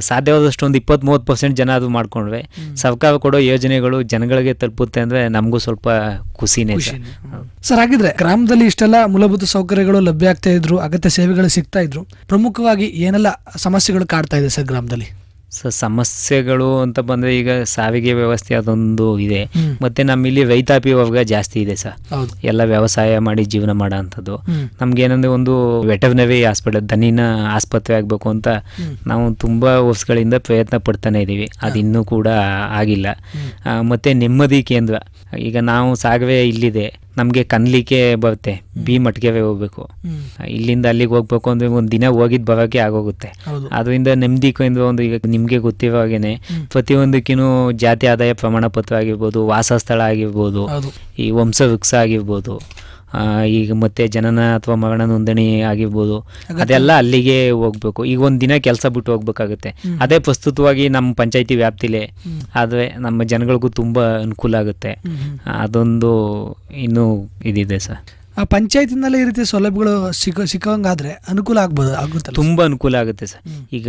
ಸಾಧ್ಯವಾದಷ್ಟು ಒಂದು ಇಪ್ಪತ್ತ್ ಮೂವತ್ತು ಪರ್ಸೆಂಟ್ ಜನ ಅದು ಮಾಡ್ಕೊಂಡ್ರೆ ಸರ್ಕಾರ ಕೊಡೋ ಯೋಜನೆಗಳು ಜನಗಳಿಗೆ ತಲುಪುತ್ತೆ ಅಂದರೆ ನಮಗೂ ಸ್ವಲ್ಪ ಖುಷಿನೇ ಸರ್ ಹಾಗಿದ್ರೆ ಗ್ರಾಮದಲ್ಲಿ ಇಷ್ಟೆಲ್ಲ ಮೂಲಭೂತ ಸೌಕರ್ಯಗಳು ಲಭ್ಯ ಆಗ್ತಾ ಇದ್ರು ಅಗತ್ಯ ಸೇವೆಗಳು ಸಿಗ್ತಾ ಇದ್ರು ಪ್ರಮುಖವಾಗಿ ಏನೆಲ್ಲ ಸಮಸ್ಯೆಗಳು ಕಾಡ್ತಾ ಇದೆ ಸರ್ ಗ್ರಾಮದಲ್ಲಿ? ಸೊ ಸಮಸ್ಯೆಗಳು ಅಂತ ಬಂದರೆ ಈಗ ಸಾರಿಗೆ ವ್ಯವಸ್ಥೆ ಅದೊಂದು ಇದೆ. ಮತ್ತೆ ನಮ್ಮಲ್ಲಿ ರೈತಾಪಿ ವರ್ಗ ಜಾಸ್ತಿ ಇದೆ ಸರ್. ಎಲ್ಲ ವ್ಯವಸಾಯ ಮಾಡಿ ಜೀವನ ಮಾಡೋ ಅಂಥದ್ದು. ನಮ್ಗೆ ನಮ್ಗೇನಂದ್ರೆ ಒಂದು ವೆಟರ್ನರಿ ಹಾಸ್ಪಿಟಲ್ ದನಿನ ಆಸ್ಪತ್ರೆ ಆಗಬೇಕು ಅಂತ ನಾವು ತುಂಬ ವರ್ಷಗಳಿಂದ ಪ್ರಯತ್ನ ಪಡ್ತಾನೆ ಇದ್ದೀವಿ ಅದು ಇನ್ನೂ ಕೂಡ ಆಗಿಲ್ಲ. ಮತ್ತೆ ನೆಮ್ಮದಿ ಕೇಂದ್ರ. ಈಗ ನಾವು ಸಾಗವೆ ಇಲ್ಲಿದೆ. ನಮಗೆ ಕನ್ಲಿಕ್ಕೆ ಬರುತ್ತೆ ಬಿ ಮಟ್ಗೆ ಹೋಗ್ಬೇಕು. ಇಲ್ಲಿಂದ ಅಲ್ಲಿಗೆ ಹೋಗ್ಬೇಕು ಅಂದ್ರೆ ಒಂದು ದಿನ ಹೋಗಿದ್ ಬರೋಕೆ ಆಗೋಗುತ್ತೆ. ಅದರಿಂದ ನೆಮ್ಮದಿ ಕೇಂದ್ರ ಒಂದು ಈಗ ನಿಮಗೆ ಗೊತ್ತಿರೋ ಹಾಗೇನೆ ಪ್ರತಿಯೊಂದಕ್ಕಿನೂ ಜಾತಿ ಆದಾಯ ಪ್ರಮಾಣ ಪತ್ರ ಆಗಿರ್ಬೋದು ವಾಸಸ್ಥಳ ಆಗಿರ್ಬೋದು ಈ ವಂಶ ವೃಕ್ಷ ಆಗಿರ್ಬೋದು ಈಗ ಮತ್ತೆ ಜನನ ಅಥವಾ ಮರಣ ನೋಂದಣಿ ಆಗಿರ್ಬೋದು. ಅದೆಲ್ಲ ಅಲ್ಲಿಗೆ ಹೋಗ್ಬೇಕು. ಈಗ ಒಂದು ದಿನ ಕೆಲಸ ಬಿಟ್ಟು ಹೋಗ್ಬೇಕಾಗುತ್ತೆ. ಅದೇ ಪ್ರಸ್ತುತವಾಗಿ ನಮ್ಮ ಪಂಚಾಯತಿ ವ್ಯಾಪ್ತಿಲೇ. ಆದರೆ ನಮ್ಮ ಜನಗಳಿಗೂ ತುಂಬ ಅನುಕೂಲ ಆಗುತ್ತೆ. ಅದೊಂದು ಇನ್ನೂ ಇದಿದೆ ಸರ್. ಆ ಪಂಚಾಯತಿನಲ್ಲಿ ಈ ರೀತಿ ಸೌಲಭ್ಯಗಳು ಸಿಕ್ಕ ಸಿಕ್ಕಂಗಾದ್ರೆ ಅನುಕೂಲ ಆಗ್ಬೋದು ಆಗುತ್ತೆ ತುಂಬ ಅನುಕೂಲ ಆಗುತ್ತೆ ಸರ್. ಈಗ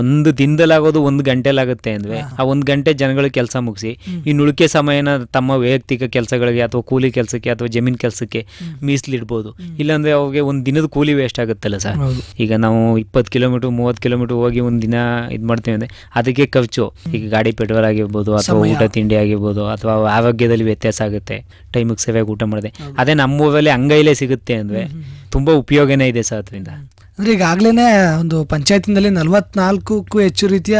ಒಂದು ದಿನದಲ್ಲಾಗೋದು ಒಂದು ಗಂಟೆಲಾಗುತ್ತೆ ಅಂದ್ರೆ ಆ ಒಂದು ಗಂಟೆ ಜನಗಳು ಕೆಲಸ ಮುಗಿಸಿ ಇನ್ನು ಉಳಿಕೆ ಸಮಯನ ತಮ್ಮ ವೈಯಕ್ತಿಕ ಕೆಲಸಗಳಿಗೆ ಅಥವಾ ಕೂಲಿ ಕೆಲಸಕ್ಕೆ ಅಥವಾ ಜಮೀನ್ ಕೆಲಸಕ್ಕೆ ಮೀಸಲಿಡ್ಬೋದು. ಇಲ್ಲಾಂದ್ರೆ ಅವ್ರಿಗೆ ಒಂದು ದಿನದ ಕೂಲಿ ವೇಸ್ಟ್ ಆಗುತ್ತಲ್ಲ ಸರ್. ಈಗ ನಾವು ಇಪ್ಪತ್ತು ಕಿಲೋಮೀಟರ್ ಮೂವತ್ತು ಕಿಲೋಮೀಟರ್ ಹೋಗಿ ಒಂದು ದಿನ ಇದು ಮಾಡ್ತೀವಿ ಅಂದರೆ ಅದಕ್ಕೆ ಖರ್ಚು. ಈಗ ಗಾಡಿ ಪೆಟ್ರೋಲ್ ಆಗಿರ್ಬೋದು ಅಥವಾ ಊಟ ತಿಂಡಿ ಆಗಿರ್ಬೋದು ಅಥವಾ ಆರೋಗ್ಯದಲ್ಲಿ ವ್ಯತ್ಯಾಸ ಆಗುತ್ತೆ. ಟೈಮಿಗೆ ಸರಿಯಾಗಿ ಊಟ ಮಾಡಿದೆ. ಅದೇ ನಮ್ಮ ಊರಲ್ಲಿ ಅಂಗೈಲೇ ಸಿಗುತ್ತೆ ಅಂದರೆ ತುಂಬ ಉಪಯೋಗನೇ ಇದೆ ಸರ್ ಅದರಿಂದ. ಅಂದರೆ ಈಗಾಗಲೇ ಒಂದು ಪಂಚಾಯತಿನಲ್ಲಿ ನಲವತ್ನಾಲ್ಕಕ್ಕೂ ಹೆಚ್ಚು ರೀತಿಯ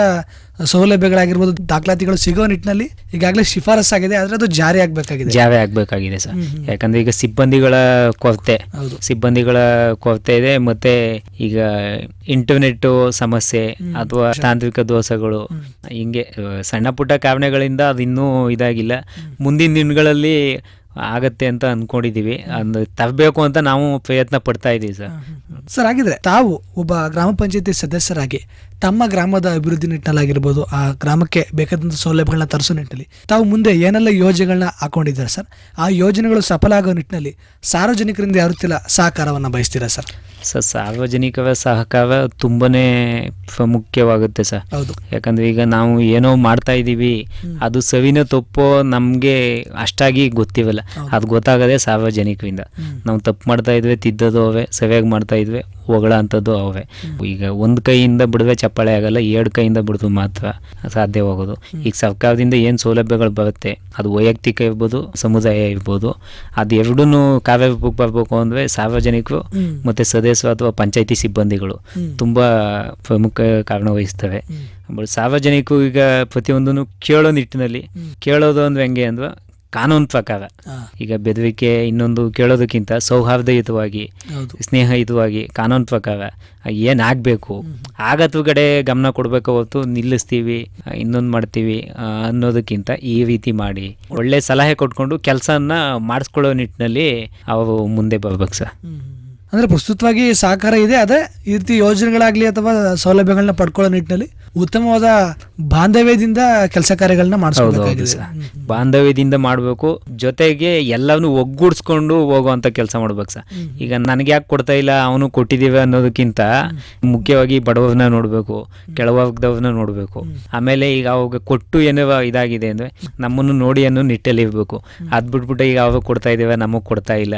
ಸೌಲಭ್ಯಗಳಾಗಿರ್ಬೋದು ದಾಖಲಾತಿಗಳು ಸಿಗೋ ನಿಟ್ಟಿನಲ್ಲಿ ಈಗಾಗಲೇ ಶಿಫಾರಸ್ಸಾಗಿದೆ ಆದರೆ ಅದು ಜಾರಿ ಆಗಬೇಕಾಗಿದೆ. ಜಾರಿ ಆಗಬೇಕಾಗಿದೆ ಸರ್. ಯಾಕಂದ್ರೆ ಈಗ ಸಿಬ್ಬಂದಿಗಳ ಕೊರತೆ. ಸಿಬ್ಬಂದಿಗಳ ಕೊರತೆ ಇದೆ ಮತ್ತೆ ಈಗ ಇಂಟರ್ನೆಟ್ ಸಮಸ್ಯೆ ಅಥವಾ ತಾಂತ್ರಿಕ ದೋಷಗಳು. ಹಿಂಗೆ ಸಣ್ಣ ಪುಟ್ಟ ಕಾರಣಗಳಿಂದ ಅದು ಇನ್ನೂ ಇದಾಗಿಲ್ಲ. ಮುಂದಿನ ದಿನಗಳಲ್ಲಿ ಆಗತ್ತೆ ಅಂತ ಅಂದ್ಕೊಂಡಿದ್ದೀವಿ ಅಂದ್ರೆ ತರಬೇಕು ಅಂತ ನಾವು ಪ್ರಯತ್ನ ಪಡ್ತಾ ಇದೀವಿ ಸರ್. ಸರ್, ಹಾಗಿದ್ರೆ ತಾವು ಒಬ್ಬ ಗ್ರಾಮ ಪಂಚಾಯತಿ ಸದಸ್ಯರಾಗಿ ತಮ್ಮ ಗ್ರಾಮದ ಅಭಿವೃದ್ಧಿ ನಿಟ್ಟಿನಲ್ಲಾಗಿರ್ಬೋದು ಆ ಗ್ರಾಮಕ್ಕೆ ಬೇಕಾದಂಥ ಸೌಲಭ್ಯಗಳನ್ನ ತರಿಸೋ ನಿಟ್ಟಿನಲ್ಲಿ ತಾವು ಮುಂದೆ ಏನೆಲ್ಲ ಯೋಜನೆಗಳನ್ನ ಹಾಕೊಂಡಿದ್ದಾರೆ ಸರ್? ಆ ಯೋಜನೆಗಳು ಸಫಲ ಆಗೋ ನಿಟ್ಟಿನಲ್ಲಿ ಸಾರ್ವಜನಿಕರಿಂದ ಯಾವ ರೀತಿ ಸಹಕಾರವನ್ನು ಬಯಸ್ತೀರಾ ಸರ್? ಸರ್ ಸಾರ್ವಜನಿಕ ಸಹಕಾರ ತುಂಬನೇ ಮುಖ್ಯವಾಗುತ್ತೆ ಸರ್. ಹೌದು. ಯಾಕಂದ್ರೆ ಈಗ ನಾವು ಏನೋ ಮಾಡ್ತಾ ಇದ್ದೀವಿ ಅದು ಸವಿನ ತಪ್ಪೋ ನಮಗೆ ಅಷ್ಟಾಗಿ ಗೊತ್ತಿವಲ್ಲ. ಅದು ಗೊತ್ತಾಗದೆ ಸಾರ್ವಜನಿಕರಿಂದ. ನಾವು ತಪ್ಪು ಮಾಡ್ತಾ ಇದ್ವಿ ತಿದ್ದೋದು ಅವೇ ಸರಿಯಾಗಿ ಮಾಡ್ತಾ ಇದ್ವಿ ಹೊಗಳ ಅಂಥದ್ದು ಅವೆ. ಈಗ ಒಂದು ಕೈಯಿಂದ ಬಿಡುವೆ ಚಪ್ಪಾಳೆ ಆಗಲ್ಲ ಎರಡು ಕೈಯಿಂದ ಬಿಡೋದು ಮಾತ್ರ ಸಾಧ್ಯವಾಗೋದು. ಈಗ ಸರ್ಕಾರದಿಂದ ಏನು ಸೌಲಭ್ಯಗಳು ಬರುತ್ತೆ ಅದು ವೈಯಕ್ತಿಕ ಇರ್ಬೋದು ಸಮುದಾಯ ಇರ್ಬೋದು ಅದು ಎರಡೂ ಕಾರ್ಯರೂಪಕ್ಕೆ ಬರಬೇಕು ಅಂದರೆ ಸಾರ್ವಜನಿಕರು ಮತ್ತು ಸದಸ್ಯರು ಅಥವಾ ಪಂಚಾಯತಿ ಸಿಬ್ಬಂದಿಗಳು ತುಂಬ ಪ್ರಮುಖ ಕಾರಣ ವಹಿಸ್ತವೆ. ಬಟ್ ಸಾರ್ವಜನಿಕರು ಈಗ ಪ್ರತಿಯೊಂದನ್ನು ಕೇಳೋ ನಿಟ್ಟಿನಲ್ಲಿ ಕೇಳೋದು ಅಂದ್ರೆ ಹೆಂಗೆ ಅಂದ್ರೆ ಕಾನೂನು ಪ್ರಕಾರ. ಈಗ ಬೆದರಿಕೆ ಇನ್ನೊಂದು ಕೇಳೋದಕ್ಕಿಂತ ಸೌಹಾರ್ದಯುತವಾಗಿ ಸ್ನೇಹಯುತವಾಗಿ ಕಾನೂನು ಪ್ರಕಾರ ಏನಾಗಬೇಕು ಆಗತ್ವ ಕಡೆ ಗಮನ ಕೊಡಬೇಕು ಹೊತ್ತು ನಿಲ್ಲಿಸ್ತೀವಿ ಇನ್ನೊಂದು ಮಾಡ್ತೀವಿ ಅನ್ನೋದಕ್ಕಿಂತ ಈ ರೀತಿ ಮಾಡಿ. ಒಳ್ಳೆ ಸಲಹೆ ಕೊಟ್ಕೊಂಡು ಕೆಲಸನ ಮಾಡಿಸ್ಕೊಳ್ಳೋ ನಿಟ್ಟಿನಲ್ಲಿ ಅವರು ಮುಂದೆ ಬರ್ಬೇಕು ಸರ್. ಅಂದ್ರೆ ಪ್ರಸ್ತುತವಾಗಿ ಸಹಕಾರ ಇದೆ ಅದೇ ಈ ರೀತಿ ಯೋಜನೆಗಳಾಗ್ಲಿ ಅಥವಾ ಸೌಲಭ್ಯಗಳನ್ನ ಪಡ್ಕೊಳ್ಳೋ ನಿಟ್ಟಿನಲ್ಲಿ? ಉತ್ತಮವಾದ ಬಾಂಧವ್ಯದಿಂದ ಕೆಲಸ ಕಾರ್ಯಗಳನ್ನ ಹೌದು ಹೌದು ಮಾಡಿಸ್ಬೇಕಾಗಿದೆ ಸರ್ ಬಾಂಧವ್ಯದಿಂದ ಮಾಡಬೇಕು. ಜೊತೆಗೆ ಎಲ್ಲವನ್ನೂ ಒಗ್ಗೂಡಿಸ್ಕೊಂಡು ಹೋಗುವಂತ ಕೆಲಸ ಮಾಡ್ಬೇಕು ಸರ್. ಈಗ ನನಗೆ ಯಾಕೆ ಕೊಡ್ತಾ ಇಲ್ಲ ಅವನು ಕೊಟ್ಟಿದ್ದೀವಿ ಅನ್ನೋದಕ್ಕಿಂತ ಮುಖ್ಯವಾಗಿ ಬಡವ್ರನ್ನ ನೋಡಬೇಕು ಕೆಳವರ್ಗದವ್ರನ್ನ ನೋಡಬೇಕು. ಆಮೇಲೆ ಈಗ ಅವಾಗ ಕೊಟ್ಟು ಏನೋ ಇದಾಗಿದೆ ಅಂದರೆ ನಮ್ಮನ್ನು ನೋಡಿ ಅನ್ನೋ ನಿಟ್ಟಲ್ಲಿ ಇರಬೇಕು. ಅದು ಬಿಟ್ಬಿಟ್ಟು ಈಗ ಅವಾಗ ಕೊಡ್ತಾ ಇದ್ದೇವೆ ನಮಗೆ ಕೊಡ್ತಾ ಇಲ್ಲ.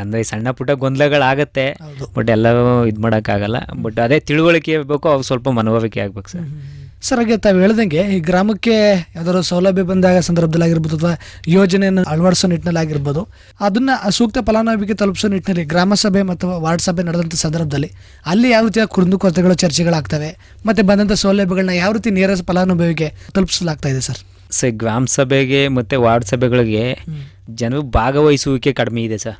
ಅಂದರೆ ಸಣ್ಣ ಪುಟ್ಟ ಗೊಂದಲಗಳಾಗತ್ತೆ ಬಟ್ ಎಲ್ಲವೂ ಇದು ಮಾಡೋಕ್ಕಾಗಲ್ಲ ಬಟ್ ಅದೇ ತಿಳುವಳಿಕೆ ಇರಬೇಕು ಅವ್ರು ಸ್ವಲ್ಪ ಮನವರಿಕೆ ಆಗ್ಬೇಕು ಸರ್. ಸರ್ ಹಾಗೆ ತಾವು ಹೇಳ್ದಂಗೆ ಈ ಗ್ರಾಮಕ್ಕೆ ಯಾವ್ದಾದ್ರು ಸೌಲಭ್ಯ ಬಂದಾಗ ಸಂದರ್ಭದಲ್ಲಿ ಆಗಿರ್ಬೋದು ಅಥವಾ ಯೋಜನೆಯನ್ನು ಅಳವಡಿಸೋ ನಿಟ್ಟಿನಲ್ಲಿ ಆಗಿರ್ಬೋದು ಅದನ್ನ ಸೂಕ್ತ ಫಲಾನುಭವಿಗೆ ತಲುಪಿಸೋ ನಿಟ್ಟಿನಲ್ಲಿ ಗ್ರಾಮ ಸಭೆ ಮತ್ತು ವಾರ್ಡ್ ಸಭೆ ನಡೆದಂಥ ಸಂದರ್ಭದಲ್ಲಿ ಅಲ್ಲಿ ಯಾವ ರೀತಿಯ ಕುಂದುಕೊರತೆಗಳು ಚರ್ಚೆಗಳಾಗ್ತವೆ ಮತ್ತೆ ಬಂದಂಥ ಸೌಲಭ್ಯಗಳನ್ನ ಯಾವ ರೀತಿ ನೇರ ಫಲಾನುಭವಿಗೆ ತಲುಪಿಸಲಾಗ್ತಾ ಇದೆ ಸರ್? ಸರ್ ಗ್ರಾಮ ಸಭೆಗೆ ಮತ್ತು ವಾರ್ಡ್ ಸಭೆಗಳಿಗೆ ಜನರು ಭಾಗವಹಿಸುವಿಕೆ ಕಡಿಮೆ ಇದೆ ಸರ್.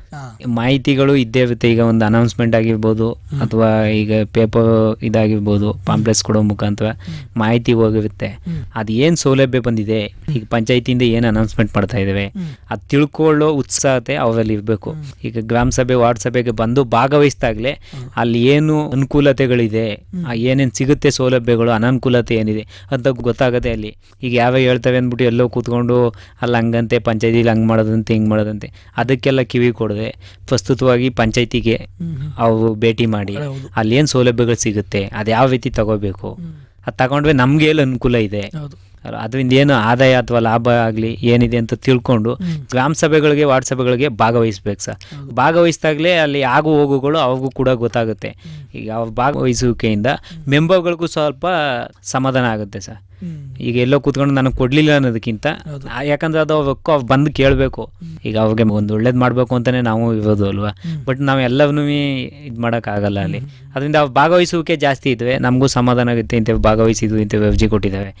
ಮಾಹಿತಿಗಳು ಇದ್ದೇ ಇರುತ್ತೆ. ಈಗ ಒಂದು ಅನೌನ್ಸ್ಮೆಂಟ್ ಆಗಿರ್ಬೋದು ಅಥವಾ ಈಗ ಪೇಪರ್ ಇದಾಗಿರ್ಬೋದು ಪಾಂಪ್ಲೆಟ್ಸ್ ಕೊಡೋ ಮುಖಾಂತರ ಮಾಹಿತಿ ಹೋಗಿರುತ್ತೆ. ಅದು ಏನು ಸೌಲಭ್ಯ ಬಂದಿದೆ ಈಗ ಪಂಚಾಯತಿಯಿಂದ ಏನು ಅನೌನ್ಸ್ಮೆಂಟ್ ಮಾಡ್ತಾ ಇದ್ದೇವೆ ಅದು ತಿಳ್ಕೊಳ್ಳೋ ಉತ್ಸಾಹತೆ ಅವರಲ್ಲಿ ಇರಬೇಕು. ಈಗ ಗ್ರಾಮ ಸಭೆ ವಾರ್ಡ್ ಸಭೆಗೆ ಬಂದು ಭಾಗವಹಿಸಿದಾಗಲೇ ಅಲ್ಲಿ ಏನು ಅನುಕೂಲತೆಗಳಿದೆ ಏನೇನು ಸಿಗುತ್ತೆ ಸೌಲಭ್ಯಗಳು ಅನನುಕೂಲತೆ ಏನಿದೆ ಅಂತ ಗೊತ್ತಾಗುತ್ತೆ ಅಲ್ಲಿ ಈಗ ಯಾವ ಹೇಳ್ತವೆ ಅಂದ್ಬಿಟ್ಟು ಎಲ್ಲೋ ಕೂತ್ಕೊಂಡು ಅಲ್ಲಿ ಹಂಗಂತೆ ಪಂಚಾಯತಿಲಿ ಹಂಗೆ ಮಾಡೋದಂತೆ ಹಿಂಗೆ ಮಾಡೋದಂತೆ. ಅದಕ್ಕೆಲ್ಲ ಕಿವಿ ಕೊಡದೆ ಪ್ರಸ್ತುತವಾಗಿ ಪಂಚಾಯತಿಗೆ ಅವು ಭೇಟಿ ಮಾಡಿ ಅಲ್ಲಿ ಏನು ಸೌಲಭ್ಯಗಳು ಸಿಗುತ್ತೆ ಅದು ಯಾವ ರೀತಿ ತಗೋಬೇಕು? ಅದು ತಗೊಂಡ್ರೆ ನಮ್ಗೆ ಎಲ್ಲ ಅನುಕೂಲ ಇದೆ? ಅದರಿಂದ ಏನು ಆದಾಯ ಅಥವಾ ಲಾಭ ಆಗಲಿ ಏನಿದೆ ಅಂತ ತಿಳ್ಕೊಂಡು ಗ್ರಾಮ ಸಭೆಗಳಿಗೆ ವಾರ್ಡ್ ಸಭೆಗಳಿಗೆ ಭಾಗವಹಿಸ್ಬೇಕು ಸರ್. ಭಾಗವಹಿಸಿದಾಗಲೇ ಅಲ್ಲಿ ಆಗು ಹೋಗುಗಳು ಅವಾಗೂ ಕೂಡ ಗೊತ್ತಾಗುತ್ತೆ. ಈಗ ಅವ್ರ ಭಾಗವಹಿಸುವಿಕೆಯಿಂದ ಮೆಂಬರ್ಗಳಿಗೂ ಸ್ವಲ್ಪ ಸಮಾಧಾನ ಆಗುತ್ತೆ ಸರ್. ಈಗ ಎಲ್ಲೋ ಕೂತ್ಕೊಂಡು ನನಗೆ ಕೊಡ್ಲಿಲ್ಲ ಅನ್ನೋದಕ್ಕಿಂತ ಯಾಕಂದ್ರೆ ಅದು ಅವಕ್ಕೂ ಅವ್ ಬಂದು ಕೇಳಬೇಕು. ಈಗ ಅವ್ರಿಗೆ ಒಂದು ಒಳ್ಳೇದು ಮಾಡಬೇಕು ಅಂತಾನೆ ನಾವು ಇರೋದು ಅಲ್ವಾ? ಬಟ್ ನಾವು ಎಲ್ಲವನ್ನೂ ಇದು ಮಾಡೋಕ್ಕಾಗಲ್ಲ ಅಲ್ಲಿ. ಅದರಿಂದ ಅವು ಭಾಗವಹಿಸುವಿಕೆ ಜಾಸ್ತಿ ಇದ್ವೆ. ನಮಗೂ ಸಮಾಧಾನ ಆಗುತ್ತೆ. ಇಂಥವು ಭಾಗವಹಿಸಿದ್ವು ಇಂಥವು ಅರ್ಜಿ ಕೊಟ್ಟಿದ್ದಾವೆ.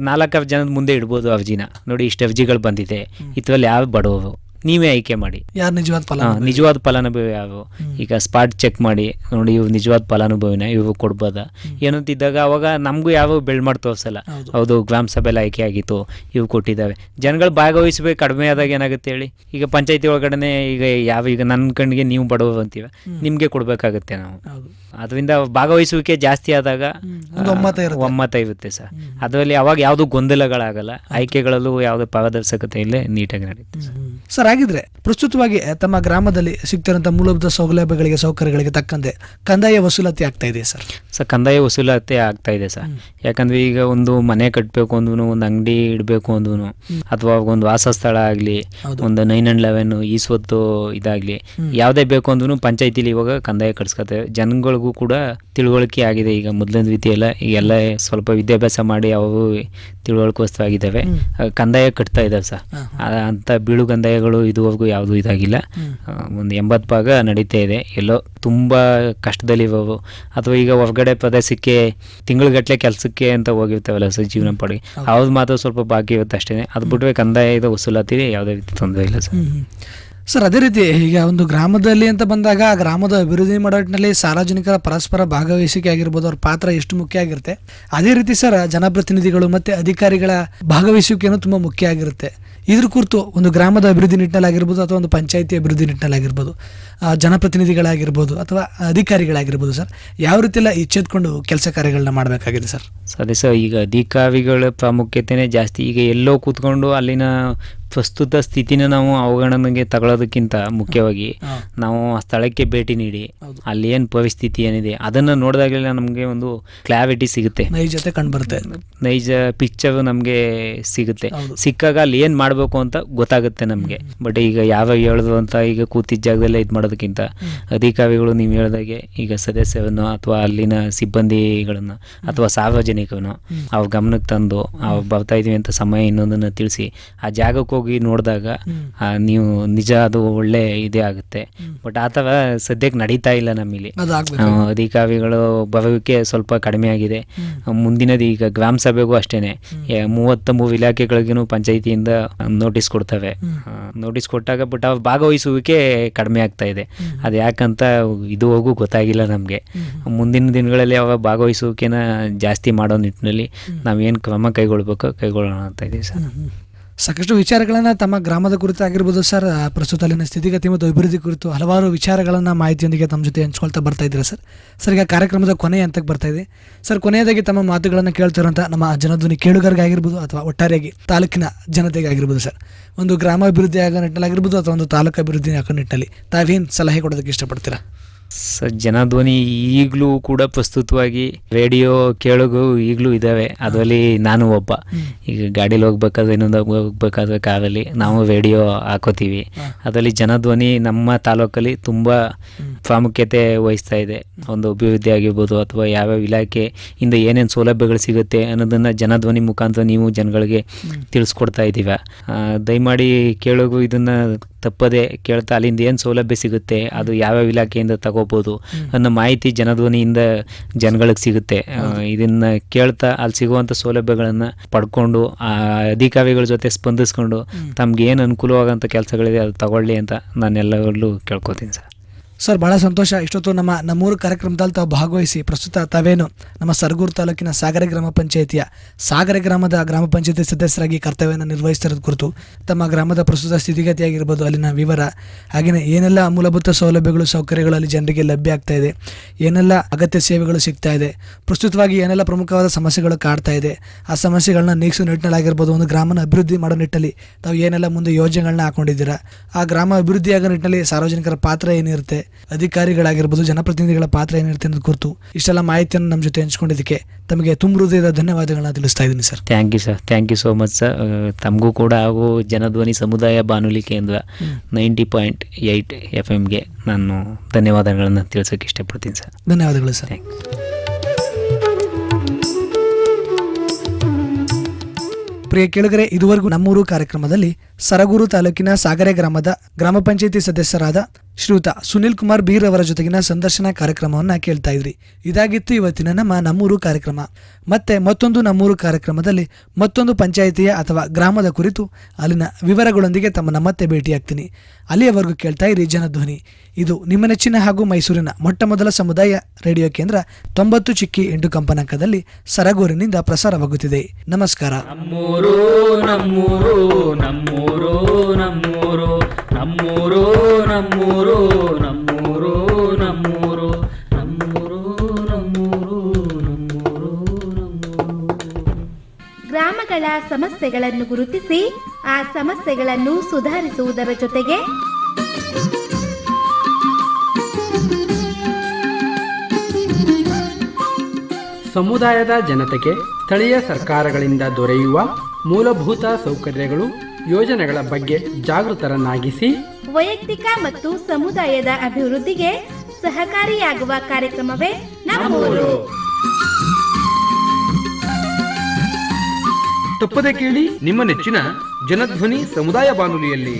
ನಾಲ್ಕು ಜನದ ಮುಂದೆ ಇಡ್ಬೋದು ಅರ್ಜಿನ ನೋಡಿ ಇಷ್ಟು ಅರ್ಜಿಗಳು ಬಂದಿದೆ. ಇದ್ರಲ್ಲಿ ಯಾವ ಬಡವರು ನೀವೇ ಆಯ್ಕೆ ಮಾಡಿ. ಯಾರು ನಿಜವಾದ ಫಲ ನಿಜವಾದ ಫಲಾನುಭವಿ ಯಾವ ಈಗ ಸ್ಪಾಟ್ ಚೆಕ್ ಮಾಡಿ ನೋಡಿ ಇವು ನಿಜವಾದ ಫಲಾನುಭವಿನ ಇವು ಕೊಡ್ಬೋದಾ? ಏನಂತಿದ್ದಾಗ ಅವಾಗ ನಮಗೂ ಯಾವ ಬೆಳ್ ಮಾಡಿ ತೋರಿಸಲ್ಲ ಹೌದು. ಗ್ರಾಮ ಸಭೆಯಲ್ಲಿ ಆಯ್ಕೆ ಆಗಿತ್ತು ಇವು ಕೊಟ್ಟಿದ್ದಾವೆ. ಜನಗಳು ಭಾಗವಹಿಸಬೇಕು ಕಡಿಮೆ ಆದಾಗ ಏನಾಗುತ್ತೆ ಹೇಳಿ? ಈಗ ಪಂಚಾಯತಿ ಒಳಗಡೆ ಈಗ ಯಾವ ಈಗ ನನ್ನ ಕಣ್ಣಿಗೆ ನೀವು ಬಡವರು ಅಂತೀವ ನಿಮಗೆ ಕೊಡಬೇಕಾಗುತ್ತೆ ನಾವು. ಅದರಿಂದ ಭಾಗವಹಿಸುವಿಕೆ ಜಾಸ್ತಿ ಆದಾಗ ಒಂದು ಒಮ್ಮತ ಇರುತ್ತೆ. ಒಮ್ಮತ ಇರುತ್ತೆ ಸರ್. ಅದರಲ್ಲಿ ಅವಾಗ ಯಾವುದು ಗೊಂದಲಗಳಾಗಲ್ಲ. ಆಯ್ಕೆಗಳಲ್ಲೂ ಯಾವುದೇ ಪಾರದರ್ಶಕತೆ ಇಲ್ಲೇ ನೀಟಾಗಿ ನಡೆಯುತ್ತೆ ಸರ್. ಸರ್ ಹಾಗಿದ್ರೆ ಪ್ರಸ್ತುತವಾಗಿ ತಮ್ಮ ಗ್ರಾಮದಲ್ಲಿ ಸಿಗ್ತಿರುವಂತಹ ಮೂಲಭೂತ ಸೌಲಭ್ಯಗಳಿಗೆ ಸೌಕರ್ಯಗಳಿಗೆ ತಕ್ಕಂತೆ ಕಂದಾಯ ವಸೂಲಾತಿ ಆಗ್ತಾ ಇದೆ ಸರ್? ಸರ್ ಕಂದಾಯ ವಸೂಲಾತಿ ಆಗ್ತಾ ಇದೆ ಸರ್. ಯಾಕಂದ್ರೆ ಈಗ ಒಂದು ಮನೆ ಕಟ್ಟಬೇಕು ಅಂದ್ರೂ ಒಂದು ಅಂಗಡಿ ಇಡಬೇಕು ಅಂದ್ರೂ ಅಥವಾ ಒಂದು ವಾಸಸ್ಥಳ ಆಗಲಿ ಒಂದು ನೈನ್ ಅಂಡ್ ಲೆವೆನ್ ಈ ಸ್ವತ್ತು ಇದಾಗಲಿ ಯಾವುದೇ ಬೇಕು ಅಂದ್ರೂ ಪಂಚಾಯತಿಲಿ ಇವಾಗ ಕಂದಾಯ ಕಟ್ಸ್ಕೊತೇವೆ. ಜನಗಳಿಗೂ ಕೂಡ ತಿಳುವಳಿಕೆ ಆಗಿದೆ ಈಗ ಮೊದಲಿನ ರೀತಿ ಎಲ್ಲ ಈಗೆಲ್ಲ ಸ್ವಲ್ಪ ವಿದ್ಯಾಭ್ಯಾಸ ಮಾಡಿ ಅವು ತಿಳುವಳಿಕೋಸ್ತವಾಗಿದ್ದಾವೆ ಕಂದಾಯ ಕಟ್ತಾ ಇದ್ದಾವೆ ಸರ್. ಅಂಥ ಅಂತ ಬೀಳು ಕಂದಾಯಗಳು ಇದುವರೆಗೂ ಯಾವುದೂ ಇದಾಗಿಲ್ಲ. ಒಂದು ಎಂಬತ್ತು ಭಾಗ ನಡೀತಾ ಇದೆ. ಎಲ್ಲೋ ತುಂಬ ಕಷ್ಟದಲ್ಲಿರೋವು ಅಥವಾ ಈಗ ಹೊರಗಡೆ ಪ್ರದೇಶಕ್ಕೆ ತಿಂಗಳುಗಟ್ಟಲೆ ಕೆಲಸಕ್ಕೆ ಅಂತ ಹೋಗಿರ್ತಾವಲ್ಲ ಸರ್ ಜೀವನ ಪಡಿ. ಅವ್ರದ್ದು ಮಾತ್ರ ಸ್ವಲ್ಪ ಬಾಕಿ ಇವತ್ತು ಅಷ್ಟೇ ಅದು ಬಿಟ್ಟರೆ ಕಂದಾಯದ ವಸೂಲಾತಿ ಯಾವುದೇ ರೀತಿ ತೊಂದರೆ ಇಲ್ಲ ಸರ್. ಸರ್ ಅದೇ ರೀತಿ ಈಗ ಒಂದು ಗ್ರಾಮದಲ್ಲಿ ಅಂತ ಬಂದಾಗ ಆ ಗ್ರಾಮದ ಅಭಿವೃದ್ಧಿ ಮಾಡೋಟ್ನಲ್ಲಿ ಸಾರ್ವಜನಿಕರ ಪರಸ್ಪರ ಭಾಗವಹಿಸಿಕೆ ಆಗಿರ್ಬೋದು ಅವ್ರ ಪಾತ್ರ ಎಷ್ಟು ಮುಖ್ಯ ಆಗಿರುತ್ತೆ. ಅದೇ ರೀತಿ ಸರ್ ಜನಪ್ರತಿನಿಧಿಗಳು ಮತ್ತು ಅಧಿಕಾರಿಗಳ ಭಾಗವಹಿಸುವಿಕೆನೂ ತುಂಬ ಮುಖ್ಯ ಆಗಿರುತ್ತೆ. ಇದ್ರ ಕುರಿತು ಒಂದು ಗ್ರಾಮದ ಅಭಿವೃದ್ಧಿ ನಿಟ್ಟಿನಲ್ಲಾಗಿರ್ಬೋದು ಅಥವಾ ಒಂದು ಪಂಚಾಯಿತಿ ಅಭಿವೃದ್ಧಿ ನಿಟ್ಟಿನಲ್ಲಾಗಿರ್ಬೋದು ಆ, ಜನಪ್ರತಿನಿಧಿಗಳಾಗಿರ್ಬೋದು ಅಥವಾ ಅಧಿಕಾರಿಗಳಾಗಿರ್ಬೋದು ಸರ್ ಯಾವ ರೀತಿ ಎಲ್ಲ ಎಚ್ಚೆತ್ಕೊಂಡು ಕೆಲಸ ಕಾರ್ಯಗಳನ್ನ ಮಾಡಬೇಕಾಗಿದೆ ಸರ್? ಸರಿ ಸರ್ ಈಗ ಅಧಿಕಾರಿಗಳ ಪ್ರಾಮುಖ್ಯತೆನೇ ಜಾಸ್ತಿ. ಈಗ ಎಲ್ಲೋ ಕೂತ್ಕೊಂಡು ಅಲ್ಲಿನ ಪ್ರಸ್ತುತ ಸ್ಥಿತಿನ ನಾವು ಅವಗಣನೆಗೆ ತಗೊಳ್ಳೋದಕ್ಕಿಂತ ಮುಖ್ಯವಾಗಿ ನಾವು ಆ ಸ್ಥಳಕ್ಕೆ ಭೇಟಿ ನೀಡಿ ಅಲ್ಲಿ ಏನು ಪರಿಸ್ಥಿತಿ ಏನಿದೆ ಅದನ್ನು ನೋಡಿದಾಗಲೇ ನಮಗೆ ಒಂದು ಕ್ಲಾರಿಟಿ ಸಿಗುತ್ತೆ. ನೈಜತೆ ಕಂಡು ಬರುತ್ತೆ. ನೈಜ ಪಿಕ್ಚರ್ ನಮಗೆ ಸಿಗುತ್ತೆ. ಸಿಕ್ಕಾಗ ಅಲ್ಲಿ ಏನು ಮಾಡಬೇಕು ಅಂತ ಗೊತ್ತಾಗುತ್ತೆ ನಮಗೆ. ಬಟ್ ಈಗ ಯಾವಾಗ ಹೇಳಿದ್ರು ಅಂತ ಈಗ ಕೂತಿದ್ದ ಜಾಗದಲ್ಲೇ ಇದು ಮಾಡೋದಕ್ಕಿಂತ ಅಧಿಕಾರಿಗಳು ನೀವು ಹೇಳಿದಾಗೆ ಈಗ ಸದಸ್ಯರನ್ನು ಅಥವಾ ಅಲ್ಲಿನ ಸಿಬ್ಬಂದಿಗಳನ್ನು ಅಥವಾ ಸಾರ್ವಜನಿಕರನ್ನು ಅವ್ರ ಗಮನಕ್ಕೆ ತಂದು ಅವ್ರು ಬರ್ತಾ ಇದೀವಿ ಅಂತ ಸಮಯ ಇನ್ನೊಂದನ್ನು ತಿಳಿಸಿ ಆ ಜಾಗಕ್ಕೆ ಹೋಗಿ ನೋಡಿದಾಗ ನೀವು ನಿಜ ಅದು ಒಳ್ಳೆ ಇದೇ ಆಗುತ್ತೆ. ಬಟ್ ಆ ಥರ ಸದ್ಯಕ್ಕೆ ನಡೀತಾ ಇಲ್ಲ ನಮ್ಮಲ್ಲಿ ಅಧಿಕಾರಿಗಳು ಬರೋಕ್ಕೆ ಸ್ವಲ್ಪ ಕಡಿಮೆ ಆಗಿದೆ. ಮುಂದಿನದು ಈಗ ಗ್ರಾಮ ಸಭೆಗೂ ಅಷ್ಟೇನೆ. ಮೂವತ್ತ ಮೂರು ಇಲಾಖೆಗಳಿಗೂ ಪಂಚಾಯಿತಿಯಿಂದ ನೋಟಿಸ್ ಕೊಡ್ತವೆ. ನೋಟಿಸ್ ಕೊಟ್ಟಾಗ ಬಟ್ ಅವ್ರು ಭಾಗವಹಿಸುವಿಕೆ ಕಡಿಮೆ ಆಗ್ತಾ ಇದೆ. ಅದು ಯಾಕಂತ ಇದುವರೆಗೂ ಗೊತ್ತಾಗಿಲ್ಲ ನಮಗೆ. ಮುಂದಿನ ದಿನಗಳಲ್ಲಿ ಅವ ಭಾಗವಹಿಸುವಿಕೆನ ಜಾಸ್ತಿ ಮಾಡೋ ನಿಟ್ಟಿನಲ್ಲಿ ನಾವೇನು ಕ್ರಮ ಕೈಗೊಳ್ಬೇಕು ಕೈಗೊಳ್ಳೋಣ ಅಂತ ಇದೀವಿ ಸರ್. ಸಾಕಷ್ಟು ವಿಚಾರಗಳನ್ನು ತಮ್ಮ ಗ್ರಾಮದ ಕುರಿತು ಆಗಿರ್ಬೋದು ಸರ್ ಪ್ರಸ್ತುತ ಅಲ್ಲಿನ ಸ್ಥಿತಿಗತಿ ಮತ್ತು ಅಭಿವೃದ್ಧಿ ಕುರಿತು ಹಲವಾರು ವಿಚಾರಗಳನ್ನು ಮಾಹಿತಿಯೊಂದಿಗೆ ತಮ್ಮ ಜೊತೆ ಹಂಚ್ಕೊಳ್ತಾ ಬರ್ತಾ ಇದ್ದೀರಾ ಸರ್? ಸರ್, ಈಗ ಕಾರ್ಯಕ್ರಮದ ಕೊನೆಯ ಹಂತಕ್ಕೆ ಬರ್ತಾ ಇದೆ. ಸರ್, ಕೊನೆಯದಾಗಿ ತಮ್ಮ ಮಾತುಗಳನ್ನು ಕೇಳ್ತಿರೋಂಥ ನಮ್ಮ ಜನಧ್ವನಿ ಕೇಳುಗರಿಗಾಗಿರ್ಬೋದು ಅಥವಾ ಒಟ್ಟಾರೆಯಾಗಿ ತಾಲೂಕಿನ ಜನತೆಗೆ ಆಗಿರ್ಬೋದು ಸರ್. ಒಂದು ಗ್ರಾಮ ಅಭಿವೃದ್ಧಿ ಆಗೋ ನಿಟ್ಟಿನಲ್ಲಿ ಆಗಿರ್ಬೋದು ಅಥವಾ ಒಂದು ತಾಲೂಕು ಅಭಿವೃದ್ಧಿ ಆಗೋ ನಿಟ್ಟಿನಲ್ಲಿ ತಾವೇನು ಸಲಹೆ ಕೊಡೋದಕ್ಕೆ ಇಷ್ಟಪಡ್ತೀರಾ? ಸ ಜನಧ್ವನಿ ಈಗಲೂ ಕೂಡ ಪ್ರಸ್ತುತವಾಗಿ ರೇಡಿಯೋ ಕೇಳೋಗು ಈಗಲೂ ಇದ್ದಾವೆ ಅದರಲ್ಲಿ ನಾನು ಒಬ್ಬ. ಈಗ ಗಾಡೀಲಿ ಹೋಗ್ಬೇಕಾದ್ರೆ ಇನ್ನೊಂದು ಹೋಗ್ಬೇಕಾದ್ರೆ ಕಾರಲ್ಲಿ ನಾವು ರೇಡಿಯೋ ಹಾಕೋತೀವಿ. ಅದರಲ್ಲಿ ಜನಧ್ವನಿ ನಮ್ಮ ತಾಲೂಕಲ್ಲಿ ತುಂಬ ಪ್ರಾಮುಖ್ಯತೆ ವಹಿಸ್ತಾ ಇದೆ. ಒಂದು ಅಭಿವೃದ್ಧಿ ಆಗಿರ್ಬೋದು ಅಥವಾ ಯಾವ್ಯಾವ ಇಲಾಖೆಯಿಂದ ಏನೇನು ಸೌಲಭ್ಯಗಳು ಸಿಗುತ್ತೆ ಅನ್ನೋದನ್ನು ಜನಧ್ವನಿ ಮುಖಾಂತರ ನೀವು ಜನಗಳಿಗೆ ತಿಳಿಸ್ಕೊಡ್ತಾ ಇದ್ದೀವ ದಯಮಾಡಿ ಕೇಳೋಗು ಇದನ್ನು ತಪ್ಪದೆ ಕೇಳ್ತಾ ಅಲ್ಲಿಂದ ಏನು ಸೌಲಭ್ಯ ಸಿಗುತ್ತೆ ಅದು ಯಾವ್ಯಾವ ಇಲಾಖೆಯಿಂದ ತಗೋಬೋದು ಅನ್ನೋ ಮಾಹಿತಿ ಜನಧ್ವನಿಯಿಂದ ಜನಗಳಿಗೆ ಸಿಗುತ್ತೆ. ಇದನ್ನ ಕೇಳ್ತಾ ಅಲ್ಲಿ ಸಿಗುವಂಥ ಸೌಲಭ್ಯಗಳನ್ನು ಪಡ್ಕೊಂಡು ಆ ಅಧಿಕಾರಿಗಳ ಜೊತೆ ಸ್ಪಂದಿಸ್ಕೊಂಡು ತಮ್ಗೆ ಏನು ಅನುಕೂಲವಾಗಂಥ ಕೆಲಸಗಳಿದೆ ಅದು ತಗೊಳ್ಳಿ ಅಂತ ನಾನು ಎಲ್ಲರಲ್ಲೂ ಕೇಳ್ಕೊತೀನಿ ಸರ್. ಸರ್ ಭಾಳ ಸಂತೋಷ. ಇಷ್ಟೊತ್ತು ನಮ್ಮ ನಮ್ಮೂರು ಕಾರ್ಯಕ್ರಮದಲ್ಲಿ ತಾವು ಭಾಗವಹಿಸಿ ಪ್ರಸ್ತುತ ತಾವೇನು ನಮ್ಮ ಸರಗೂರು ತಾಲೂಕಿನ ಸಾಗರ ಗ್ರಾಮ ಪಂಚಾಯಿತಿಯ ಸಾಗರ ಗ್ರಾಮದ ಗ್ರಾಮ ಪಂಚಾಯತಿ ಸದಸ್ಯರಾಗಿ ಕರ್ತವ್ಯವನ್ನು ನಿರ್ವಹಿಸ್ತಿರೋದು ಕುರಿತು ತಮ್ಮ ಗ್ರಾಮದ ಪ್ರಸ್ತುತ ಸ್ಥಿತಿಗತಿಯಾಗಿರ್ಬೋದು, ಅಲ್ಲಿನ ವಿವರ ಹಾಗೆಯೇ ಏನೆಲ್ಲ ಮೂಲಭೂತ ಸೌಲಭ್ಯಗಳು, ಸೌಕರ್ಯಗಳು ಅಲ್ಲಿ ಜನರಿಗೆ ಲಭ್ಯ ಆಗ್ತಾ ಇದೆ, ಏನೆಲ್ಲ ಅಗತ್ಯ ಸೇವೆಗಳು ಸಿಗ್ತಾ ಇದೆ, ಪ್ರಸ್ತುತವಾಗಿ ಏನೆಲ್ಲ ಪ್ರಮುಖವಾದ ಸಮಸ್ಯೆಗಳು ಕಾಡ್ತಾ ಇದೆ, ಆ ಸಮಸ್ಯೆಗಳನ್ನ ನೀಗಿಸೋ ನಿಟ್ಟಿನಲ್ಲಾಗಿರ್ಬೋದು, ಒಂದು ಗ್ರಾಮನ ಅಭಿವೃದ್ಧಿ ಮಾಡೋ ನಿಟ್ಟಲ್ಲಿ ತಾವು ಏನೆಲ್ಲ ಮುಂದೆ ಯೋಜನೆಗಳನ್ನ ಹಾಕೊಂಡಿದ್ದೀರಾ, ಆ ಗ್ರಾಮ ಅಭಿವೃದ್ಧಿ ಆಗೋ ನಿಟ್ಟಿನಲ್ಲಿ ಸಾರ್ವಜನಿಕರ ಪಾತ್ರ ಏನಿರುತ್ತೆ ಅಧಿಕಾರಿಗಳಾಗಿರ್ಬೋದು ಜನಪ್ರತಿನಿಧಿಗಳ ಪಾತ್ರ ಏನಿರುತ್ತೆ ಅನ್ನೋದು ಕುರಿತು ಇಷ್ಟೆಲ್ಲ ಮಾಹಿತಿಯನ್ನು ನಮ್ಮ ಜೊತೆ ಹಂಚ್ಕೊಂಡಿದ್ದಕ್ಕೆ ತಮಗೆ ತುಂಬ ಹೃದಯದ ಧನ್ಯವಾದಗಳನ್ನ ತಿಳಿಸ್ತಾ ಇದ್ದೀನಿ sir. Thank you sir thank you so much sir ತಮಗೂ ಕೂಡ ಹಾಗೂ ಜನಧ್ವನಿ ಸಮುದಾಯ ಬಾನುಲಿ ಕೇಂದ್ರ ನೈಂಟಿ ಪಾಯಿಂಟ್ ಏಯ್ಟ್ ಎಫ್ ಎಮ್ಗೆ ನಾನು ಧನ್ಯವಾದಗಳನ್ನು ತಿಳಿಸೋಕೆ ಇಷ್ಟಪಡ್ತೀನಿ ಸರ್ ಧನ್ಯವಾದಗಳು ಸರ್ ಥ್ಯಾಂಕ್ ಪ್ರಿಯ ಕೇಳುಗರೆ ಇದುವರೆಗೂ ನಮ್ಮೂರು ಕಾರ್ಯಕ್ರಮದಲ್ಲಿ ಸರಗೂರು ತಾಲೂಕಿನ ಸಾಗರೆ ಗ್ರಾಮದ ಗ್ರಾಮ ಪಂಚಾಯಿತಿ ಸದಸ್ಯರಾದ ಶ್ರೀಯುತ ಸುನಿಲ್ ಕುಮಾರ್ ಬೀರ್ ಅವರ ಜೊತೆಗಿನ ಸಂದರ್ಶನ ಕಾರ್ಯಕ್ರಮವನ್ನು ಕೇಳ್ತಾ ಇದ್ರಿ. ಇದಾಗಿತ್ತು ಇವತ್ತಿನ ನಮ್ಮ ನಮ್ಮೂರು ಕಾರ್ಯಕ್ರಮ. ಮತ್ತೆ ಮತ್ತೊಂದು ನಮ್ಮೂರು ಕಾರ್ಯಕ್ರಮದಲ್ಲಿ ಮತ್ತೊಂದು ಪಂಚಾಯಿತಿಯ ಅಥವಾ ಗ್ರಾಮದ ಕುರಿತು ಅಲ್ಲಿನ ವಿವರಗಳೊಂದಿಗೆ ತಮ್ಮನ್ನು ಮತ್ತೆ ಭೇಟಿಯಾಗ್ತೀನಿ. ಅಲ್ಲಿಯವರೆಗೂ ಕೇಳ್ತಾ ಇರಿ ಜನಧ್ವನಿ. ಇದು ನಿಮ್ಮ ನೆಚ್ಚಿನ ಹಾಗೂ ಮೈಸೂರಿನ ಮೊಟ್ಟ ಮೊದಲ ಸಮುದಾಯ ರೇಡಿಯೋ ಕೇಂದ್ರ ತೊಂಬತ್ತು ಚಿಕ್ಕಿ ಎಂಟು ಕಂಪನಾಂಕದಲ್ಲಿ ಸರಗೂರಿನಿಂದ ಪ್ರಸಾರವಾಗುತ್ತಿದೆ. ನಮಸ್ಕಾರ. ನಮ್ಮೂರು ನಮ್ಮೂರು ನಮ್ಮೂರು ನಮ್ಮೂರು ನಮ್ಮೂರು. ನಮ್ಮೂರು ನಮ್ಮೂರು ನಮ್ಮೂರು ನಮ್ಮೂರು ನಮ್ಮೂರು ನಮ್ಮೂರು ನಮ್ಮೂರು. ಗ್ರಾಮಗಳ ಸಮಸ್ಯೆಗಳನ್ನು ಗುರುತಿಸಿ ಆ ಸಮಸ್ಯೆಗಳನ್ನು ಸುಧಾರಿಸುವುದರ ಜೊತೆಗೆ ಸಮುದಾಯದ ಜನತೆಗೆ ಸ್ಥಳೀಯ ಸರ್ಕಾರಗಳಿಂದ ದೊರೆಯುವ ಮೂಲಭೂತ ಸೌಕರ್ಯಗಳು ಯೋಜನೆಗಳ ಬಗ್ಗೆ ಜಾಗೃತರನ್ನಾಗಿಸಿ ವೈಯಕ್ತಿಕ ಮತ್ತು ಸಮುದಾಯದ ಅಭಿವೃದ್ಧಿಗೆ ಸಹಕಾರಿಯಾಗುವ ಕಾರ್ಯಕ್ರಮವೇ ನಮ್ಮೂರು. ತಪ್ಪದೆ ಕೇಳಿ ನಿಮ್ಮ ನೆಚ್ಚಿನ ಜನಧ್ವನಿ ಸಮುದಾಯ ಬಾನುಲಿಯಲ್ಲಿ.